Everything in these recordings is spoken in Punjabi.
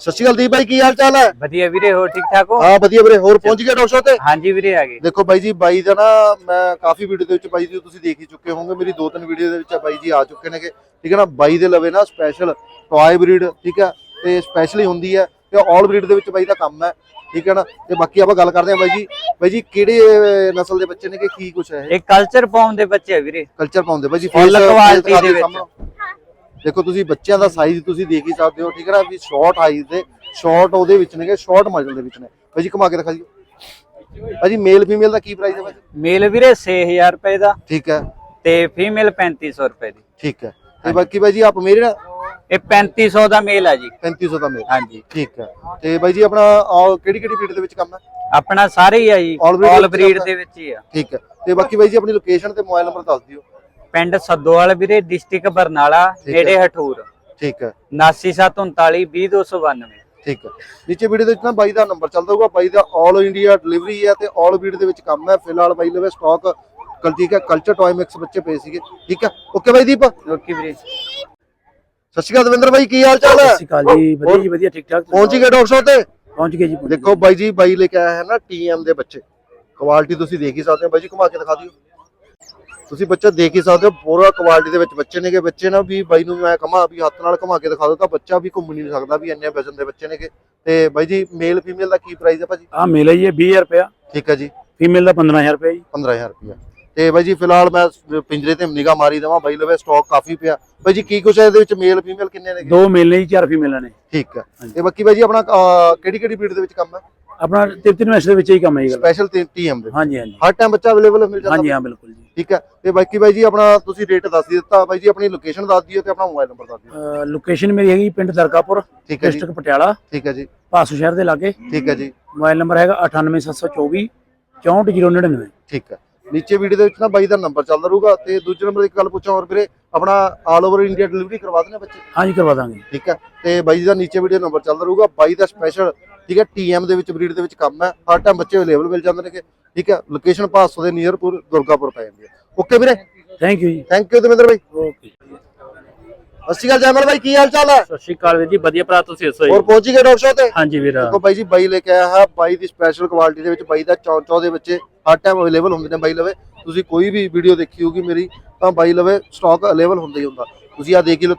ਸਤਿ ਸ਼੍ਰੀ ਅਕਾਲ ਦੀਪ ਭਾਈ ਕੀ ਹਾਲ ਚਾਲ ਹੈ? ਵਧੀਆ ਵੀਰੇ ਹੋਰ ਠੀਕ ਠਾਕ ਹੋ? ਹਾਂ ਵਧੀਆ ਵੀਰੇ ਹੋਰ ਪਹੁੰਚ ਗਏ ਡਾਕਟਰ ਸਾਹਿਬ ਤੇ? ਹਾਂਜੀ ਵੀਰੇ ਆ ਗਏ। ਦੇਖੋ ਬਾਈ ਜੀ ਬਾਈ ਦਾ ਨਾ ਮੈਂ ਕਾਫੀ ਵੀਡੀਓ ਦੇ ਵਿੱਚ ਬਾਈ ਜੀ ਤੁਸੀਂ ਦੇਖ ਹੀ ਚੁੱਕੇ ਹੋਵੋਗੇ ਮੇਰੀ ਦੋ ਤਿੰਨ ਵੀਡੀਓ ਦੇ ਵਿੱਚ ਬਾਈ ਜੀ ਆ ਚੁੱਕੇ ਨੇਗੇ। ਠੀਕ ਹੈ ਨਾ ਬਾਈ ਦੇ ਲਵੇ ਨਾ ਸਪੈਸ਼ਲ ਟੌਏ ਬਰੀਡ ਠੀਕ ਹੈ ਤੇ ਸਪੈਸ਼ਲੀ ਹੁੰਦੀ ਹੈ ਤੇ ਆਲ ਬਰੀਡ ਦੇ ਵਿੱਚ ਬਾਈ ਦਾ ਕੰਮ ਹੈ ਠੀਕ ਹੈ ਨਾ ਤੇ ਬਾਕੀ ਆਪਾਂ ਗੱਲ ਕਰਦੇ ਹਾਂ ਬਾਈ ਜੀ। ਬਾਈ ਜੀ ਕਿਹੜੇ ਨਸਲ ਦੇ ਬੱਚੇ ਨੇ ਕਿ ਕੀ ਕੁਛ ਹੈ ਇਹ? ਕਲਚਰ ਫਾਰਮ ਦੇ ਬੱਚੇ ਆ ਵੀਰੇ। ਕਲਚਰ ਪਾਉਂਦੇ ਬਾਈ ਜੀ face ਦਿਖਾ ਦੇ ਵਿੱਚ। ਦੇਖੋ ਤੁਸੀਂ ਬੱਚਿਆਂ ਦਾ ਸਾਈਜ਼ ਤੁਸੀਂ ਦੇਖ ਹੀ ਸਕਦੇ ਹੋ ਠੀਕ ਹੈ ਨਾ? ਵੀ ਸ਼ਾਰਟ ਹਾਈਜ਼ ਦੇ ਸ਼ਾਰਟ ਉਹਦੇ ਵਿੱਚ ਨੇਗੇ ਸ਼ਾਰਟ ਮਜਲ ਦੇ ਵਿੱਚ ਨੇ। ਬਾਈ ਜੀ ਘੁਮਾ ਕੇ ਦਿਖਾ ਦਿਓ। ਭਾਜੀ ਮੇਲ ਫੀਮੇਲ ਦਾ ਕੀ ਪ੍ਰਾਈਸ ਹੈ ਭਾਜੀ? ਮੇਲ ਵੀਰੇ 6000 ਰੁਪਏ ਦਾ। ਠੀਕ ਹੈ। ਤੇ ਫੀਮੇਲ 3500 ਰੁਪਏ ਦੀ। ਠੀਕ ਹੈ। ਤੇ ਬਾਕੀ ਬਾਈ ਜੀ ਆਪ ਮੇਰੇ ਨਾ ਇਹ 3500 ਦਾ ਮੇਲ ਆ ਜੀ। 3500 ਦਾ ਮੇਲ ਹਾਂਜੀ। ਠੀਕ ਹੈ। ਤੇ ਬਾਈ ਜੀ ਆਪਣਾ ਕਿਹੜੀ ਕਿਹੜੀ ਬਰੀਡ ਦੇ ਵਿੱਚ ਕੰਮ ਹੈ? ਆਪਣਾ ਸਾਰੇ ਹੀ ਆ ਜੀ। ਆਲ ਬਰੀਡ ਦੇ ਵਿੱਚ ਹੀ ਆ। ਠੀਕ ਹੈ। ਤੇ ਬਾਕੀ ਬਾਈ ਜੀ ਆਪਣੀ ਲੋਕੇਸ਼ਨ ਤੇ ਮੋਬਾਈਲ ਨੰਬਰ ਦੱਸ ਦਿਓ। ਪਿੰਡ ਸੱਦੋਵਾਲ ਵੀਰੇ ਡਿਸਟ੍ਰਿਕਟ ਬਰਨਾਲਾ ਠੀਕ ਨੇੜੇ। ਹਠੂਰ। ਠੀਕ ਹੈ। 9739 20292 ਠੀਕ ਹੈ। ਨੀਚੇ ਵੀਡੀਓ ਦੇ ਵਿੱਚ ਨਾ ਬਾਈ ਦਾ ਨੰਬਰ ਚੱਲਦਾ ਹੋਊਗਾ ਬਾਈ ਦਾ 올 ਇੰਡੀਆ ਡਿਲੀਵਰੀ ਹੈ ਤੇ 올 ਬਰੀਡ ਦੇ ਵਿੱਚ ਕੰਮ ਹੈ। ਫਿਲਹਾਲ ਬਾਈ ਲਵੇ ਸਟਾਕ ਕਲ ਠੀਕ ਹੈ ਕਲਚਰ ਟੌਏ ਮਿਕਸ ਬੱਚੇ ਪਏ ਸੀਗੇ। ਠੀਕ ਹੈ। ਓਕੇ ਬਾਈ ਦੀਪ। ਓਕੇ ਵੀਰੇ। ਸਤਿ ਸ਼੍ਰੀ ਅਕਾਲ ਦਵਿੰਦਰ ਬਾਈ ਕੀ ਹਾਲ ਚਾਲ ਹੈ? ਸਤਿ ਸ਼੍ਰੀ ਅਕਾਲ ਜੀ। ਵਧੀਆ ਜੀ ਵਧੀਆ ਠੀਕ ਠਾਕ ਪਹੁੰਚ ਗਏ ਡਾਕਟਰ ਸਾਹਿਬ ਤੇ? ਪਹੁੰਚ ਗਏ ਜੀ ਪਹੁੰਚ ਦੇਖੋ ਬਾਈ ਜੀ ਬਾਈ ਲੈ ਕੇ ਆਇਆ ਹੈ ਨਾ ਟੀਐਮ ਦੇ ਬੱਚੇ। ਕੁਆਲਿਟੀ ਤੁਸੀਂ ਦੇਖ ਹੀ ਸਕਦੇ ਹੋ। ਬਾਈ ਜੀ ਘੁਮਾ ਕੇ ਦਿਖਾ ਦਿਓ। ਤੁਸੀਂ ਬੱਚਾ ਦੇਖ ਹੀ ਸਕਦੇ ਹੋ ਪੂਰਾ ਕੁਆਲਿਟੀ ਦੇ ਵਿੱਚ ਬੱਚੇ ਨੇਗੇ ਬੱਚੇ ਨਾ ਵੀ ਬਾਈ ਨੂੰ ਮੈਂ ਕਹਾਂ ਵੀ ਹੱਥ ਨਾਲ ਘੁਮਾ ਕੇ ਦਿਖਾ ਦਿਓ ਤਾਂ ਬੱਚਾ ਵੀ ਘੁੰਮ ਨਹੀਂ ਸਕਦਾ ਵੀ ਇੰਨੇ ਵਜ਼ਨ ਦੇ ਬੱਚੇ ਨੇਗੇ। ਤੇ ਬਾਈ ਜੀ ਮੇਲ ਫੀਮੇਲ ਦਾ ਕੀ ਪ੍ਰਾਈਸ ਹੈ ਭਾਜੀ? ਆ ਮੇਲ ਹੈ ਜੀ ਇਹ 20000 ਰੁਪਇਆ। ਠੀਕ ਹੈ ਜੀ। ਫੀਮੇਲ ਦਾ 15000 ਰੁਪਇਆ ਜੀ। 15000 ਰੁਪਇਆ। ਤੇ ਬਾਈ ਜੀ ਫਿਲਹਾਲ ਮੈਂ ਪਿੰਜਰੇ ਤੇ ਨਿਗਾਹ ਮਾਰੀ ਦਵਾਂ ਬਾਈ ਲਵੇ ਸਟਾਕ ਕਾਫੀ ਪਿਆ। ਬਾਈ ਜੀ ਕੀ ਕੁਛ ਹੈ ਇਹਦੇ ਵਿੱਚ ਮੇਲ ਫੀਮੇਲ ਕਿੰਨੇ ਨੇਗੇ? ਦੋ ਮੇਲ ਨੇ ਜੀ ਚਾਰ ਫੀਮੇਲਾਂ ਨੇ। ਠੀਕ ਹੈ। ਤੇ ਬਾਕੀ ਬਾਈ ਜੀ ਆਪਣਾ ਕਿਹੜੀ ਕਿਹੜੀ ਬਰੀਡ ਦੇ ਵਿੱਚ ਕੰਮ ਹੈ ਆਪਣਾ ਤਿੰਨ ਮੈਚ ਦੇ ਵਿੱਚ ਹੀ ਕੰਮ ਹੈ ਗੱਲ। ਸਪੈਸ਼ਲ ਟੀਐਮ ਦੇ ਹਾਂਜੀ ਹਾਂਜੀ। ਹਰ ਟਾਈਮ ਬੱਚਾ ਅਵੇਲੇਬਲ ਮਿਲ ਜਾਂਦਾ ਹਾਂਜੀ ਹਾਂ ਬਿਲਕੁਲ ਜੀ। ਠੀਕ ਹੈ। ਤੇ ਬਾਕੀ ਬਾਈ ਜੀ ਆਪਣਾ ਤੁਸੀਂ ਰੇਟ ਦੱਸ ਦਿੱਤਾ। ਬਾਈ ਜੀ ਆਪਣੀ ਲੋਕੇਸ਼ਨ ਦੱਸ ਦਿਓ ਤੇ ਆਪਣਾ ਮੋਬਾਈਲ ਨੰਬਰ ਦੱਸ ਦਿਓ। ਲੋਕੇਸ਼ਨ ਮੇਰੀ ਹੈਗੀ ਪਿੰਡ ਦਰਗਾਪੁਰ ਠੀਕ ਹੈ ਜੀ। ਡਿਸਟ੍ਰਿਕਟ ਪਟਿਆਲਾ। ਠੀਕ ਹੈ ਜੀ। ਭਾਸੂ ਸ਼ਹਿਰ ਦੇ ਲਾਗੇ। ਠੀਕ ਹੈ ਜੀ। ਮੋਬਾਈਲ ਨੰਬਰ ਹੈਗਾ 98724 64099 ਠੀਕ ਹੈ। ਨੀਚੇ ਵੀਡੀਓ ਦੇ ਵਿੱਚ ਨਾ ਬਾਈ ਦਾ ਨੰਬਰ ਚੱਲਦਾ ਰਹੂਗਾ ਤੇ ਦੂਜੇ ਨੰਬਰ ਇੱਕ ਗੱਲ ਪੁੱਛਾਂ ਹੋਰ ਵੀਰੇ। ਆਪਣਾ ਆਲ ਓਵਰ ਇੰਡੀਆ ਡਿਲੀਵਰੀ ਕਰਵਾ ਦਿੰਦੇ ਬੱਚੇ? ਹਾਂਜੀ ਕਰਵਾ ਦਾਂਗੇ। ਠੀਕ ਹੈ। ਤੇ ਬਾਈ ਦਾ ਨੀਚੇ ਵੀਡੀਓ ਨੰਬਰ ਚੱਲਦਾ ਰਹੂਗਾ। ਬਾਈ ਦਾ ਸਪੈਸ਼ਲ ਠੀਕ ਹੈ ਟੀਐਮ ਦੇ ਵਿੱਚ ਬਰੀਡ ਦੇ ਵਿੱਚ ਕੰਮ ਹੈ। ਹਰ ਟਾਈਮ ਬੱਚੇ ਅਵੇਲੇਬਲ ਮਿਲ ਜਾਂਦੇ ਨੇ ਠੀਕ ਹੈ ਲੋਕੇਸ਼ਨ ਭਾਸੋ ਦੇ ਨੀਅਰਪੁਰ ਦੁਰਗਾਪੁਰ ਪੈ ਜਾਂਦੀ ਹੈ। ਓਕੇ ਵੀਰੇ? ਥੈਂਕ ਯੂ ਜੀ। ਥੈਂਕ ਯੂ ਦਵਿੰਦਰ ਬਾਈ। ਓਕੇ ਸਤਿ ਸ਼੍ਰੀ ਅਕਾਲ ਜੈਮਲ ਬਾਈ ਕੀ ਹਾਲ ਚਾਲ ਹੈ? ਸਤਿ ਸ਼੍ਰੀ ਅਕਾਲ ਵੀਰ ਜੀ ਵਧੀਆ ਭਰਾ ਤੁਸੀਂ ਦੱਸੋ ਜੀ। ਹੋਰ ਪਹੁੰਚ ਗਏ ਡਾਕਟਰ ਸਾਹਿਬ ਤੇ? ਹਾਂਜੀ ਵੀਰ। ਦੇਖੋ ਬਾਈ ਜੀ ਬਾਈ ਲੈ ਕੇ ਆਇਆ ਹੈ। ਬਾਈ ਦੀ ਸਪੈਸ਼ਲ ਕੁਆਲਿਟੀ ਦੇ ਵਿੱਚ ਬਾਈ ਦਾ ਚੌਂ ਚੌਂ ਦੇ ਬੱਚੇ ਹਰ ਟਾਈਮ ਅਵੇਲੇਬਲ ਹੁੰਦੇ ਨੇ ਬਾਈ ਲਵੇ। ਤੁਸੀਂ ਕੋਈ ਵੀ ਵੀਡੀਓ ਦੇਖੀ ਹੋਊਗੀ ਮੇਰੀ ਤਾਂ ਬਾਈ ਲਵੇ ਸਟਾਕ ਅਵੇਲੇਬਲ ਹੁੰਦਾ ਹੀ ਹੁੰਦਾ। ਤੁਸੀਂ ਆ ਦੇਖ ਹੀ ਲੋ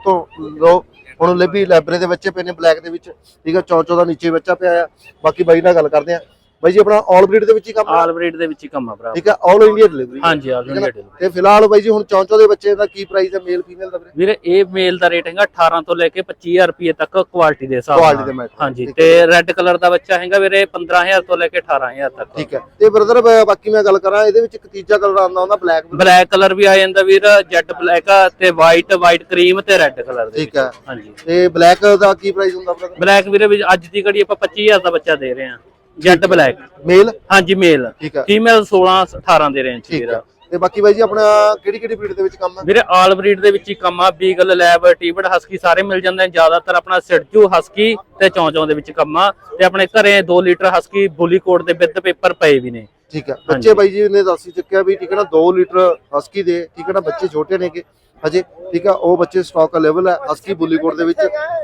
ਲੋ ਹੁਣ ਲੱਭੀ ਲਾਇਬ੍ਰੇਰੀ ਦੇ ਬੱਚੇ ਪਏ ਨੇ ਬਲੈਕ ਦੇ ਵਿੱਚ। ਠੀਕ ਹੈ ਚੌਂ ਚੌਂ ਦਾ ਨੀਚੇ ਬੱਚਾ ਪਿਆ ਆ। ਬਾਕੀ ਬਾਈ ਨਾਲ ਗੱਲ ਕਰਦੇ ਆ। ਬਾਈ ਜੀ ਆਪਣਾ ਆਲ ਬਰੀਡ ਦੇ ਵਿੱਚ ਹੀ ਕੰਮ ਆਲ ਬਰੀਡ ਦੇ ਵਿੱਚ ਹੀ ਕੰਮ ਆ ਭਰਾ। ਠੀਕ ਹੈ ਆਲ ਇੰਡੀਆ ਡਿਲੀਵਰੀ ਹਾਂਜੀ ਆਲ? ਇੰਡੀਆ ਤੇ ਫਿਲਹਾਲ ਬਾਈ ਜੀ ਹੁਣ ਚੌਂ ਚੌਂ ਦੇ ਬੱਚੇ ਦਾ ਕੀ ਪ੍ਰਾਈਸ ਹੈ ਮੇਲ ਫੀਮੇਲ ਦਾ ਵੀਰੇ? ਵੀਰੇ ਇਹ ਮੇਲ ਦਾ ਰੇਟ ਹੈਗਾ 18 ਤੋਂ ਲੈ ਕੇ 25000 ਰੁਪਏ ਤੱਕ ਕੁਆਲਿਟੀ ਦੇ ਹਿਸਾਬ ਦੇ ਨਾਲ। ਹਾਂਜੀ ਤੇ ਰੈੱਡ ਕਲਰ ਦਾ ਬੱਚਾ ਹੈਗਾ ਵੀਰੇ 15000 ਤੋਂ ਲੈ ਕੇ 18000 ਤੱਕ। ਠੀਕ ਹੈ ਤੇ ਬ੍ਰਦਰ ਬਾਕੀ ਮੈਂ ਗੱਲ ਕਰਾਂ ਇਹਦੇ ਵਿੱਚ ਇੱਕ ਤੀਜਾ ਕਲਰ ਆਉਂਦਾ ਹੁੰਦਾ ਬਲੈਕ ਬਲੈਕ ਕਲਰ ਵੀ ਆ ਜਾਂਦਾ ਵੀਰ ਜੈਟ ਬਲੈਕ ਆ ਤੇ ਵਾਈਟ ਵਾਈਟ ਕਰੀਮ ਤੇ ਰੈੱਡ ਕਲਰ ਦੇ ਠੀਕ ਹੈ ਹਾਂਜੀ। ਤੇ ਬਲੈਕ ਦਾ ਕੀ ਪ੍ਰਾਈਸ ਹੁੰਦਾ ਬ੍ਰਦਰ ਬਲੈਕ ਵੀਰੇ ਅੱਜ ਦੀ ਘੜੀ ਆਪਾਂ 25000 ਦਾ ਬੱਚਾ ਦੇ ਰਹੇ ਹਾਂ। ਜੈਟ ਬਲੈਕ ਮੇਲ ਹਾਂਜੀ ਮੇਲ ਠੀਕ ਫੀਮੇਲ 16 18 ਦੇ ਰੇਂਜ ਠੀਕ ਵੀਰ। ਤੇ ਬਾਕੀ ਬਾਈ ਜੀ ਆਪਣਾ ਕਿਹੜੀ ਕਿਹੜੀ ਬਰੀਡ ਦੇ ਵਿੱਚ ਕੰਮ ਹੈ? ਵੀਰੇ ਆਲ ਬਰੀਡ ਦੇ ਵਿੱਚ ਹੀ ਕੰਮ ਆ। ਬੀਗਲ ਲੈਬ ਟੀਬਟ ਹਸਕੀ ਸਾਰੇ ਮਿਲ ਜਾਂਦੇ ਨੇ। ਜ਼ਿਆਦਾਤਰ ਆਪਣਾ ਸਿਰਜੂ ਹਸਕੀ ਤੇ ਚੌਂਚੌਂ ਦੇ ਵਿੱਚ ਕੰਮ ਆ। ਤੇ ਆਪਣੇ ਘਰੇ 2 ਲੀਟਰ ਹਸਕੀ ਬੁਲੀ ਕੋਟ ਦੇ ਵਿਦ ਪੇਪਰ ਪਏ ਵੀ ਨੇ। ਠੀਕ ਹੈ। ਬੱਚੇ ਬਾਈ ਜੀ ਨੇ ਦੱਸ ਚੁੱਕਿਆ ਵੀ ਠੀਕ ਹੈ ਨਾ 2 ਲੀਟਰ ਹਸਕੀ ਦੇ। ਠੀਕ ਹੈ ਨਾ ਬੱਚੇ ਛੋਟੇ ਨੇਗੇ ਹਜੇ। ਠੀਕ ਹੈ ਉਹ ਬੱਚੇ ਸਟਾਕ ਅਵੇਲੇਬਲ ਹੈ ਹਸਕੀ ਬੁਲੀਕੋਟ ਦੇ ਵਿੱਚ।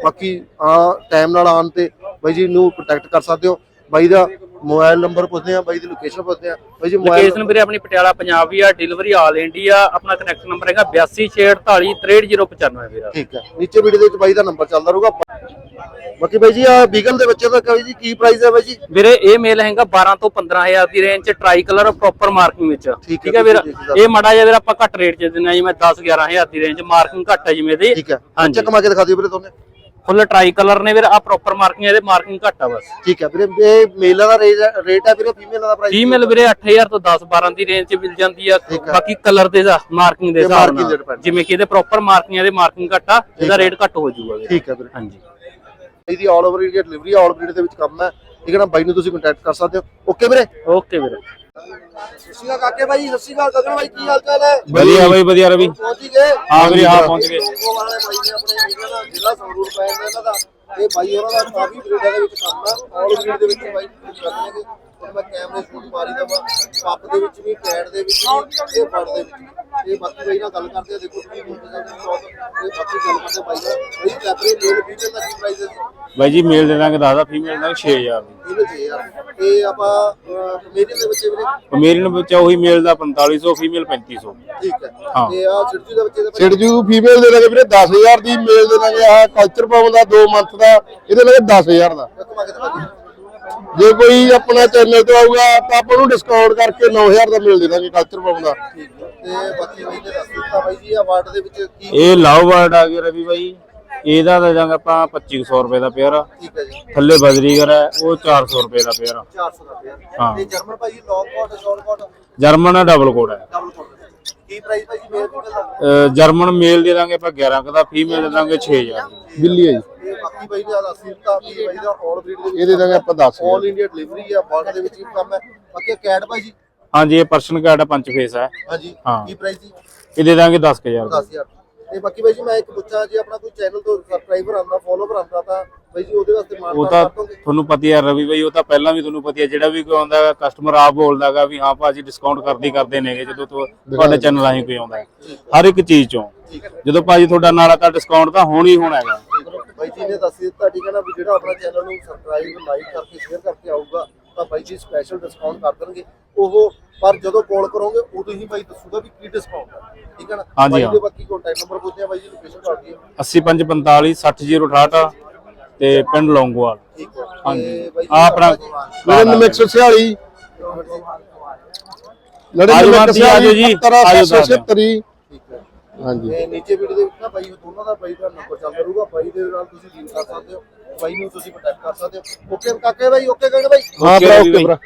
ਬਾਕੀ ਆ ਟਾਈਮ ਨਾਲ ਆਉਣ ਤੇ ਬਾਈ ਜੀ ਨੂੰ ਕੰਟੈਕਟ ਕਰ ਸਕਦੇ ਹੋ। ਬਾਈ ਦਾ ਮੋਬਾਈਲ ਨੰਬਰ ਪੁੱਛਦੇ ਆ ਬਾਈ ਦੀ ਲੋਕੇਸ਼ਨ ਪੁੱਛਦੇ ਆ ਬਾਈ ਜੀ ਮੋਬਾਈਲ ਲੋਕੇਸ਼ਨ ਵੀਰੇ ਆਪਣੀ ਪਟਿਆਲਾ ਪੰਜਾਬ ਵੀ ਆ ਡਿਲੀਵਰੀ ਆਲ ਇੰਡੀਆ ਆਪਣਾ ਕਨੈਕਟ ਨੰਬਰ ਹੈਗਾ 8268463095 ਵੀਰਾ। ਠੀਕ ਹੈ। ਨੀਚੇ ਵੀਡੀਓ ਦੇ ਵਿੱਚ ਬਾਈ ਦਾ ਨੰਬਰ ਚੱਲਦਾ ਰਹੂਗਾ। ਬਾਕੀ ਬਾਈ ਜੀ ਆ ਬੀਗਲ ਦੇ ਬੱਚੇ ਦਾ ਬਾਈ ਜੀ ਕੀ ਪ੍ਰਾਈਸ ਹੈ ਬਾਈ ਜੀ? ਵੀਰੇ ਇਹ ਮੇਲ ਹੈਗਾ 12 ਤੋਂ 15000 ਦੀ ਰੇਂਜ ਚ ਟਰਾਈ ਕਲਰ ਪ੍ਰੋਪਰ ਮਾਰਕਿੰਗ ਵਿੱਚ। ਠੀਕ ਹੈ, ਵੀਰ। ਇਹ ਮੜਾ ਜਿਹਾ ਵੀਰ ਆਪਾਂ ਘੱਟ ਰੇਟ ਚ ਦਿੰਦੇ ਆ ਜਿਵੇਂ 10 11000 ਦੀ ਰੇਂਜ ਮਾਰਕਿੰਗ ਘੱਟ ਹੈ ਜਿਵੇਂ ਇਹਦੀ। ਠੀਕ ਹੈ। ਹਾਂਜੀ। ਕਮਾ ਕੇ ਦਿਖਾ ਦਿਓ ਵੀਰੇ ਤੁਹਾਨੂੰ। ਫੁੱਲ ਟਰਾਈ ਕਲਰ ਨੇ ਵੀਰ ਆ ਪ੍ਰੋਪਰ ਮਾਰਕਿੰਗ ਇਹਦੇ ਮਾਰਕਿੰਗ ਘੱਟ ਆ ਬਸ। ਠੀਕ ਹੈ ਵੀਰੇ ਇਹ ਮੇਲਾਂ ਦਾ ਰੇਟ ਹੈ ਵੀਰੇ ਫੀਮੇਲ ਦਾ ਪ੍ਰਾਈਸ ਫੀਮੇਲ ਵੀਰੇ 8000 ਤੋਂ 10 12 ਦੀ ਰੇਂਜ ਚ ਮਿਲ ਜਾਂਦੀ ਆ। ਬਾਕੀ ਕਲਰ ਦੇ ਮਾਰਕਿੰਗ ਦੇ ਹਿਸਾਬ ਨਾਲ। ਜਿਵੇਂ ਕਿ ਇਹਦੇ ਪ੍ਰੋਪਰ ਮਾਰਕਿੰਗ ਇਹਦੇ ਮਾਰਕਿੰਗ ਘੱਟ ਆ ਇਹਦਾ ਰੇਟ ਘੱਟ ਹੋ ਜਾਊਗਾ ਠੀਕ ਹੈ ਵੀਰੇ। ਹਾਂਜੀ। ਇਹਦੀ all over India delivery all breed ਦੇ ਵਿੱਚ ਕੰਮ ਹੈ ਠੀਕ ਹੈ ਨਾ ਬਾਈ ਨੂੰ ਤੁਸੀਂ ਕੰਟੈਕਟ ਕਰ ਸਕਦੇ ਹੋ। ਓਕੇ ਵੀਰੇ? ਓਕੇ ਵੀਰੇ। ਸਤਿ ਸ਼੍ਰੀ ਅਕਾਲ ਕਾਕੇ ਬਾਈ ਸਤਿ ਸ਼੍ਰੀ ਅਕਾਲ ਗਗਨ ਬਾਈ ਕੀ ਹਾਲ ਚਾਲ ਹੈ? ਵਧੀਆ ਬਾਈ ਵਧੀਆ ਰਵੀ। ਪਹੁੰਚ ਹੀ ਗਏ। ਹਾਂ ਵੀਰੇ, ਹਾਂ, ਪਹੁੰਚ ਗਏ। ਉਹ ਵਾਲੇ ਬਾਈ ਨੇ ਆਪਣੇ ਵੀਰਾਂ ਦਾ ਜ਼ਿਲ੍ਹਾ ਸੰਗਰੂਰ ਪੈ ਜਾਂਦਾ ਇਹਨਾਂ ਦਾ। ਇਹ ਬਾਈ ਉਹਨਾਂ ਦਾ ਕਾਫੀ ਬਰੀਡਾਂ ਦੇ ਵਿੱਚ ਕੰਮ ਹੈ ਆਲ ਬਰੀਡ ਦੇ ਵਿੱਚ ਬਾਈ ਰੱਖਣਗੇ। ਹੁਣ ਮੈਂ ਕੈਮਰੇ ਸ਼ੂਟ ਮਾਰੀ ਦਾ ਪੱਪ ਦੇ ਵਿੱਚ ਵੀ ਕੈਟ ਦੇ ਵਿੱਚ ਵੀ ਤੇ ਫੜ ਦੇ ਵਿੱਚ। ਵੀ। ਇਹ ਬਾਕੀ ਬਾਈ ਨਾਲ ਗੱਲ ਕਰਦੇ ਆ ਦੇਖੋ ਤੁਸੀਂ ਮੁੰਡੇ ਦਾ ਸ਼ੌਕ ਇਹ ਬਾਕੀ ਗੱਲ ਕਰਦੇ ਬਾਈ ਨਾਲ। ਬਈ ਕੈਪਰੇ ਮੇਲ ਫੀਮੇਲ ਦਾ ਕੀ ਪ੍ਰਾਈਸ ਹੈ ਬਾਈ ਜੀ ਮੇਲ ਦੇ ਦਾਂਗੇ 10 ਦਾ ਫੀਮੇਲ ਦਾ 6000 ਦੀ ਇਹਦੇ ਚ ਯਾਰ ਤੇ ਆਪਾਂ ਕਮੇਡੀਅਨ ਦੇ ਬੱਚੇ ਵੀਰੇ? ਮੇਰੀ ਨੂੰ ਬੱਚਾ ਉਹੀ ਮੇਲ ਦਾ 4500 ਫੀਮੇਲ 3500 ਠੀਕ ਹੈ। ਹਾਂ। ਤੇ ਆ ਸਿੱਧੂ ਦੇ ਬੱਚੇ ਦਾ ਸਿਰਜੂ ਫੀਮੇਲ ਦੇ ਲਾਗੇ ਵੀਰੇ 10000 ਦੀ ਮੇਲ ਦੇ ਲਾਗੇ। ਆਹ ਕਲਚਰ ਪਾਉਣ ਦਾ 2 ਮੰਥ ਦਾ ਇਹਦੇ ਲਾਗੇ 10000 ਦਾ। ਜੇ ਕੋਈ ਆਪਣਾ ਚੈਨਲ ਤੋਂ ਆਊਗਾ ਤਾਂ ਆਪਾਂ ਨੂੰ ਡਿਸਕਾਊਂਟ ਕਰਕੇ 9000 ਦਾ ਮੇਲ ਦੇ ਦਾਂਗੇ ਕਲਚਰ ਪਾਉਣ ਦਾ। ਠੀਕ ਹੈ ਤੇ ਬਾਕੀ ਬਾਈ ਨੇ ਦੱਸ ਦਿੱਤਾ ਬਾਈ ਜੀ ਅਵਾਰਡ ਦੇ ਵਿੱਚ ਕੀ ਇਹ ਲਵ ਵਰਡ ਆ ਗਿਆ ਰਵੀ ਬਾਈ। ਇਹਦਾ ਦੇ ਦਾਂਗੇ ਆਪਾਂ 2500 ਰੁਪਏ ਦਾ ਪੇਅਰ ਠੀਕ ਹੈ ਜੀ। ਥੱਲੇ ਬਜਰੀਗਰ ਹੈ ਉਹ 400 ਰੁਪਏ ਦਾ ਪੇਅਰ 400 ਦਾ ਪਿਆ ਹਾਂ। ਤੇ ਜਰਮਨ ਭਾਈ long coat short coat German double coat ਹੈ। ਡਬਲ ਕੋਟ ਕੀ ਪ੍ਰਾਈਸ ਭਾਈ ਜੀ ਮੇਲ ਕੋਟ ਦਾ ਅਹ ਜਰਮਨ ਮੇਲ ਦੇ ਦਾਂਗੇ ਆਪਾਂ 11 ਕੁ ਦਾ ਫੀਮੇਲ ਦੇ ਦਾਂਗੇ 6000 ਬਿੱਲੀ ਹੈ ਜੀ। ਇਹ ਬਾਕੀ ਬਾਈ ਨੇ ਦੱਸ ਦਿੱਤਾ ਵੀ ਬਾਈ ਦਾ ਆਲ ਬਰੀਡ ਦੇ ਵਿੱਚ ਇਹਦੇ ਦਾਂਗੇ ਆਪਾਂ 10 ਆਲ ਇੰਡੀਆ ਡਿਲੀਵਰੀ ਆ ਬਾਰਡਰ ਦੇ ਵਿੱਚ ਵੀ ਕੰਮ ਹੈ। ਬਾਕੀ ਕੈਟ ਭਾਈ ਜੀ? ਹਾਂਜੀ ਇਹ ਪਰਸਨ ਕਾਰਡ ਪੰਜ ਫੇਸ ਹੈ ਹਾਂਜੀ ਹਾਂ। ਕੀ ਪ੍ਰਾਈਸ ਜੀ? ਇਹ ਦੇ ਦਾਂਗੇ 10000 ਦਾ 10000 ਤੇ ਬਾਕੀ ਬਾਈ ਜੀ ਮੈਂ ਇੱਕ ਪੁੱਛਾਂ ਜੇ ਆਪਣਾ ਕੋਈ ਚੈਨਲ ਤੋਂ ਸਬਸਕ੍ਰਾਈਬਰ ਆਂਦਾ ਫੋਲੋਵਰ ਆਂਦਾ ਤਾਂ ਬਾਈ ਜੀ ਉਹਦੇ ਵਾਸਤੇ ਮਾਨ ਉਹ ਤਾਂ ਤੁਹਾਨੂੰ ਪਤਾ ਹੀ ਹੈ ਰਵੀ ਬਾਈ ਉਹ ਤਾਂ ਪਹਿਲਾਂ ਵੀ ਤੁਹਾਨੂੰ ਪਤਾ ਹੀ ਜਿਹੜਾ ਵੀ ਕੋਈ ਆਉਂਦਾ ਕਸਟਮਰ ਆਪ ਬੋਲਦਾਗਾ ਵੀ ਹਾਂ ਭਾਜੀ ਡਿਸਕਾਊਂਟ ਕਰਦੀ ਕਰਦੇ ਨੇਗੇ ਜਦੋਂ ਤੋਂ ਤੁਹਾਡੇ ਚੈਨਲ ਆਹੀਂ ਕੋਈ ਆਉਂਦਾ। ਹੈ। ਹਰ ਇੱਕ ਚੀਜ਼ ਚੋਂ। ਜਦੋਂ ਭਾਜੀ ਤੁਹਾਡਾ ਨਾਲਾ ਤਾਂ ਡਿਸਕਾਊਂਟ ਤਾਂ ਹੋਣੀ ਹੋਣਾ ਹੈਗਾ ਬਾਈ ਜੀ ਨੇ ਦੱਸ ਦਿੱਤਾ ਠੀਕ ਹੈ ਨਾ ਵੀ ਜਿਹੜਾ ਆਪਣਾ ਚੈਨਲ ਨੂੰ ਸਬਸਕ੍ਰਾਈਬ ਲਾਈਕ ਕਰਕੇ ਸ਼ੇਅਰ ਕਰਕੇ ਆਊਗਾ ਤਾਂ ਬਾਈ ਜੀ ਸਪੈਸ਼ਲ ਡਿਸਕਾਊਂਟ ਕਰ ਦੇਣਗੇ ਉਹ ਪਰ ਜਦੋਂ ਕਾਲ ਕਰੋਗੇ ਉਦੋਂ ਹੀ ਬਾਈ ਦੱਸੂਗਾ ਵੀ ਕੀ ਡਿਸਕਾਊਂਟ ਹੈ ਠੀਕ ਹੈ ਨਾ ਹਾਂਜੀ ਬਾਈ ਦੇ ਬਾਕੀ ਕੰਟੈਕਟ ਨੰਬਰ ਪੁੱਛਦੇ ਆ ਬਾਈ ਜੀ ਲੋਕੇਸ਼ਨ ਕਰ ਦਈਏ 8545 60068 ਤੇ ਪਿੰਡ ਲੌਂਗੋਵਾਲ ਠੀਕ ਹੈ ਹਾਂਜੀ ਆ ਆਪਣਾ 9146 ਲੜੇ ਨੰਬਰ 146 ਜੀ 1776 ਹਾਂਜੀ। ਤੇ ਨੀਚੇ ਵੀਡੀਓ ਦੇ ਵਿੱਚ ਨਾ ਬਾਈ ਦੋਨਾਂ ਦਾ ਬਾਈ ਦਾ ਨੰਬਰ ਚੱਲ ਰਹੂਗਾ। ਬਾਈ ਦੇ ਨਾਲ ਤੁਸੀਂ ਡੀਲ ਕਰ ਸਕਦੇ ਹੋ। ਬਾਈ ਨੂੰ ਤੁਸੀਂ ਕੰਟੈਕਟ ਕਰ ਸਕਦੇ ਹੋ। ਓਕੇ ਕਾਕੇ ਬਾਈ ਓਕੇ ਕਹਿੰਦੇ ਬਾਈ। ਹਾਂ ਓਕੇ ਭਰਾ ਰਵੀ ਓਕੇ ਬਾਈ। ਭਰਾ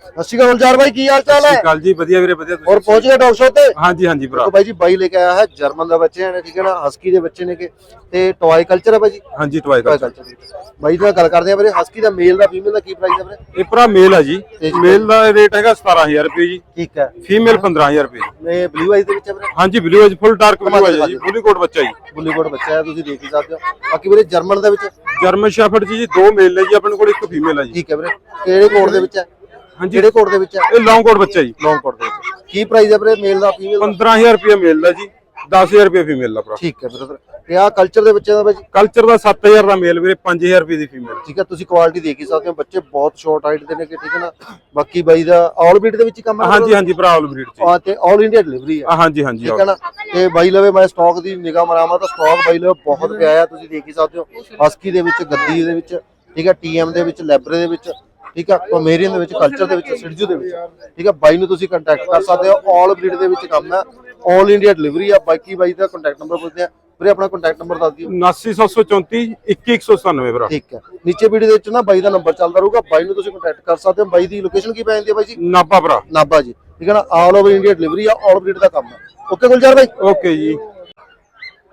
ਸਤਿ ਸ਼੍ਰੀ ਅਕਾਲ ਗੁਲਜ਼ਾਰ ਬਾਈ ਕੀ ਹਾਲ ਚਾਲ ਹੈ? ਕੱਲ ਜੀ ਵਧੀਆ ਵੀਰੇ ਵਧੀਆ ਤੁਸੀਂ ਔਰ ਪਹੁੰਚ ਗਏ ਡਾਕਟਰ ਸਾਹਿਬ ਤੇ? ਹਾਂਜੀ ਹਾਂਜੀ ਭਰਾ। ਦੇਖੋ ਬਾਈ ਜੀ ਬਾਈ ਲੈ ਕੇ ਆਇਆ ਹੈ ਜਰਮਨ ਦਾ ਬੱਚੇ ਨੇ ਠੀਕ ਹੈ ਨਾ ਹਸਕੀ ਦੇ ਬੱਚੇ ਨੇ ਕਿ ਤੇ ਟੌਏ ਕਲਚਰ ਹੈ ਬਾਈ ਜੀ? ਹਾਂਜੀ ਟੌਏ ਕਲਚਰ ਬਾਈ ਜੀ ਨਾਲ ਗੱਲ ਕਰਦੇ ਆ ਵੀਰੇ ਹਸਕੀ ਦਾ ਮੇਲ ਦਾ ਫੀਮੇਲ ਦਾ ਕੀ ਪ੍ਰਾਈਸ ਹੈ ਵੀਰੇ? ਇਹ ਭਰਾ ਮੇਲ ਆ ਜੀ। ਮੇਲ ਦਾ ਰੇਟ ਹੈਗਾ 17000 ਰੁਪਏ ਜੀ। ਠੀਕ ਹੈ। ਫੀਮੇਲ 15000 ਰੁਪਏ। ਇਹ ਬਲੂ ਆਈਜ਼ ਦੇ ਵਿੱਚ ਹੈ ਵੀਰੇ? ਹਾਂਜੀ ਬਲੂ ਹੈ ਫੁੱਲ ਡਾਰਕ ਬਲੂ ਦਿਖਾ ਜੀ। ਬੁਲੀ ਕੋਟ ਬੱਚਾ ਜੀ। ਬੁੱਲੀ ਕੋਟ ਬੱਚਾ ਹੈ ਤੁਸੀਂ ਦੇਖ ਹੀ ਸਕਦੇ ਹੋ। ਬਾਕੀ ਵੀਰੇ ਜਰਮਨ ਦੇ ਵਿੱਚ? ਜਰਮਨ ਸ਼ੈਫਰਡ ਜੀ ਦੋ ਮੇਲ ਨੇ ਜੀ ਆਪਣੇ ਕੋਲ ਇੱਕ ਫੀਮੇਲ ਹੈ ਜੀ। ਠੀਕ ਹੈ ਵੀਰੇ। ਕਿਹੜੇ ਕੋਡ ਦੇ ਵਿੱਚ ਹੈ? ਹਾਂਜੀ। ਕਿਹੜੇ ਕੋਡ ਦੇ ਵਿੱਚ ਹੈ ਇਹ ਲੌਂਗ ਕੋਟ ਬੱਚਾ ਜੀ। ਲੌਂਗ ਕੋਡ ਦੇ ਵਿੱਚ। ਕੀ ਪ੍ਰਾਈਸ ਹੈ ਵੀਰੇ? ਮੇਲ ਦਾ ਫੀਮੇਲ ਦਾ? 15000 ਰੁਪਏ ਮੇਲ ਦਾ ਜੀ। 10000 ਰੁਪਏ ਫੀਮੇਲ ਦਾ ਭਰਾ। ਠੀਕ ਹੈ ਵੀਰੇ ਤੇ ਆ ਕਲਚਰ ਦੇ ਬੱਚੇ ਦਾ ਬਾਈ ਕਲਚਰ ਦਾ 7000 ਦਾ ਮੇਲ ਵੀਰੇ 5000 ਰੁਪਏ ਦੀ ਫੀਮੇਲ ਠੀਕ ਹੈ ਤੁਸੀਂ ਕੁਆਲਿਟੀ ਦੇਖ ਹੀ ਸਕਦੇ ਹੋ। ਬੱਚੇ ਬਹੁਤ ਸ਼ਾਰਟ ਹਾਈਟ ਦੇ ਨੇ ਕਿ ਠੀਕ ਹੈ ਨਾ? ਬਾਕੀ ਬਾਈ ਦਾ ਆਲ ਬੀਟ ਦੇ ਵਿੱਚ ਹੀ ਕੰਮ ਹੈ ਹਾਂਜੀ ਹਾਂਜੀ ਭਰਾ ਆਲ ਬਰੀਡ ਚ। ਆ ਤੇ ਆਲ ਇੰਡੀਆ ਡਿਲੀਵਰੀ ਹੈ ਹਾਂਜੀ ਹਾਂਜੀ ਠੀਕ ਹੈ ਨਾ? ਤੇ ਬਾਈ ਲਵੇ ਮੈਂ ਸਟਾਕ ਦੀ ਨਿਗਾਹ ਮਰਾਵਾਂ ਤਾਂ ਸਟਾਕ ਬਾਈ ਲਵੇ ਬਹੁਤ ਪਿਆ ਆ। ਤੁਸੀਂ ਦੇਖ ਹੀ ਸਕਦੇ ਹੋ। ਹਸਕੀ ਦੇ ਵਿੱਚ ਗੱਦੀ ਦੇ ਵਿੱਚ ਠੀਕ ਹੈ ਟੀਐਮ ਦੇ ਵਿੱਚ ਲੈਬਰੇ ਦੇ ਵਿੱਚ ਠੀਕ ਹੈ ਪੋਮੇਰੀਅਨ ਦੇ ਵਿੱਚ ਕਲਚਰ ਦੇ ਵਿੱਚ ਸਿਰਜੂ ਦੇ ਵਿੱਚ। ਠੀਕ ਹੈ ਬਾਈ ਨੂੰ ਤੁਸੀਂ ਕੰਟੈਕਟ ਕਰ ਸਕਦੇ ਹੋ ਆਲ ਬਰੀਡ ਦੇ ਵਿੱਚ ਕੰਮ ਹੈ। ਆਲ ਇੰਡੀਆ ਡਿਲੀਵਰੀ ਆ ਬਾਕੀ ਬਾਈ ਦਾ ਕੰਟੈਕਟ ਨੰਬਰ ਪੁੱਛਦੇ ਆ। ਵੀਰੇ ਆਪਣਾ ਕੰਟੈਕਟ ਨੰਬਰ ਦੱਸ ਦਿਓ। 79734 21197 ਭਰਾ। ਠੀਕ ਹੈ ਨੀਚੇ ਵੀਡੀਓ ਦੇ ਵਿੱਚ ਨਾ ਬਾਈ ਦਾ ਨੰਬਰ ਚੱਲਦਾ ਰਹੂਗਾ ਬਾਈ ਨੂੰ ਤੁਸੀਂ ਕੰਟੈਕਟ ਕਰ ਸਕਦੇ ਹੋ। ਬਾਈ ਦੀ ਲੋਕੇਸ਼ਨ ਕੀ ਪੈ ਜਾਂਦੀ ਹੈ ਬਾਈ ਜੀ? ਨਾਪਾ ਭਰਾ। ਨਾਭਾ ਜੀ। ਠੀਕ ਹੈ ਨਾ ਆਲ ਓਵਰ ਇੰਡੀਆ ਡਿਲੀਵਰੀ ਆ ਆਲ ਬਰੀਡ ਦਾ ਕੰਮ ਹੈ। ਓਕੇ ਗੁਲਜ਼ਾਰ ਬਾਈ? ਓਕੇ ਜੀ।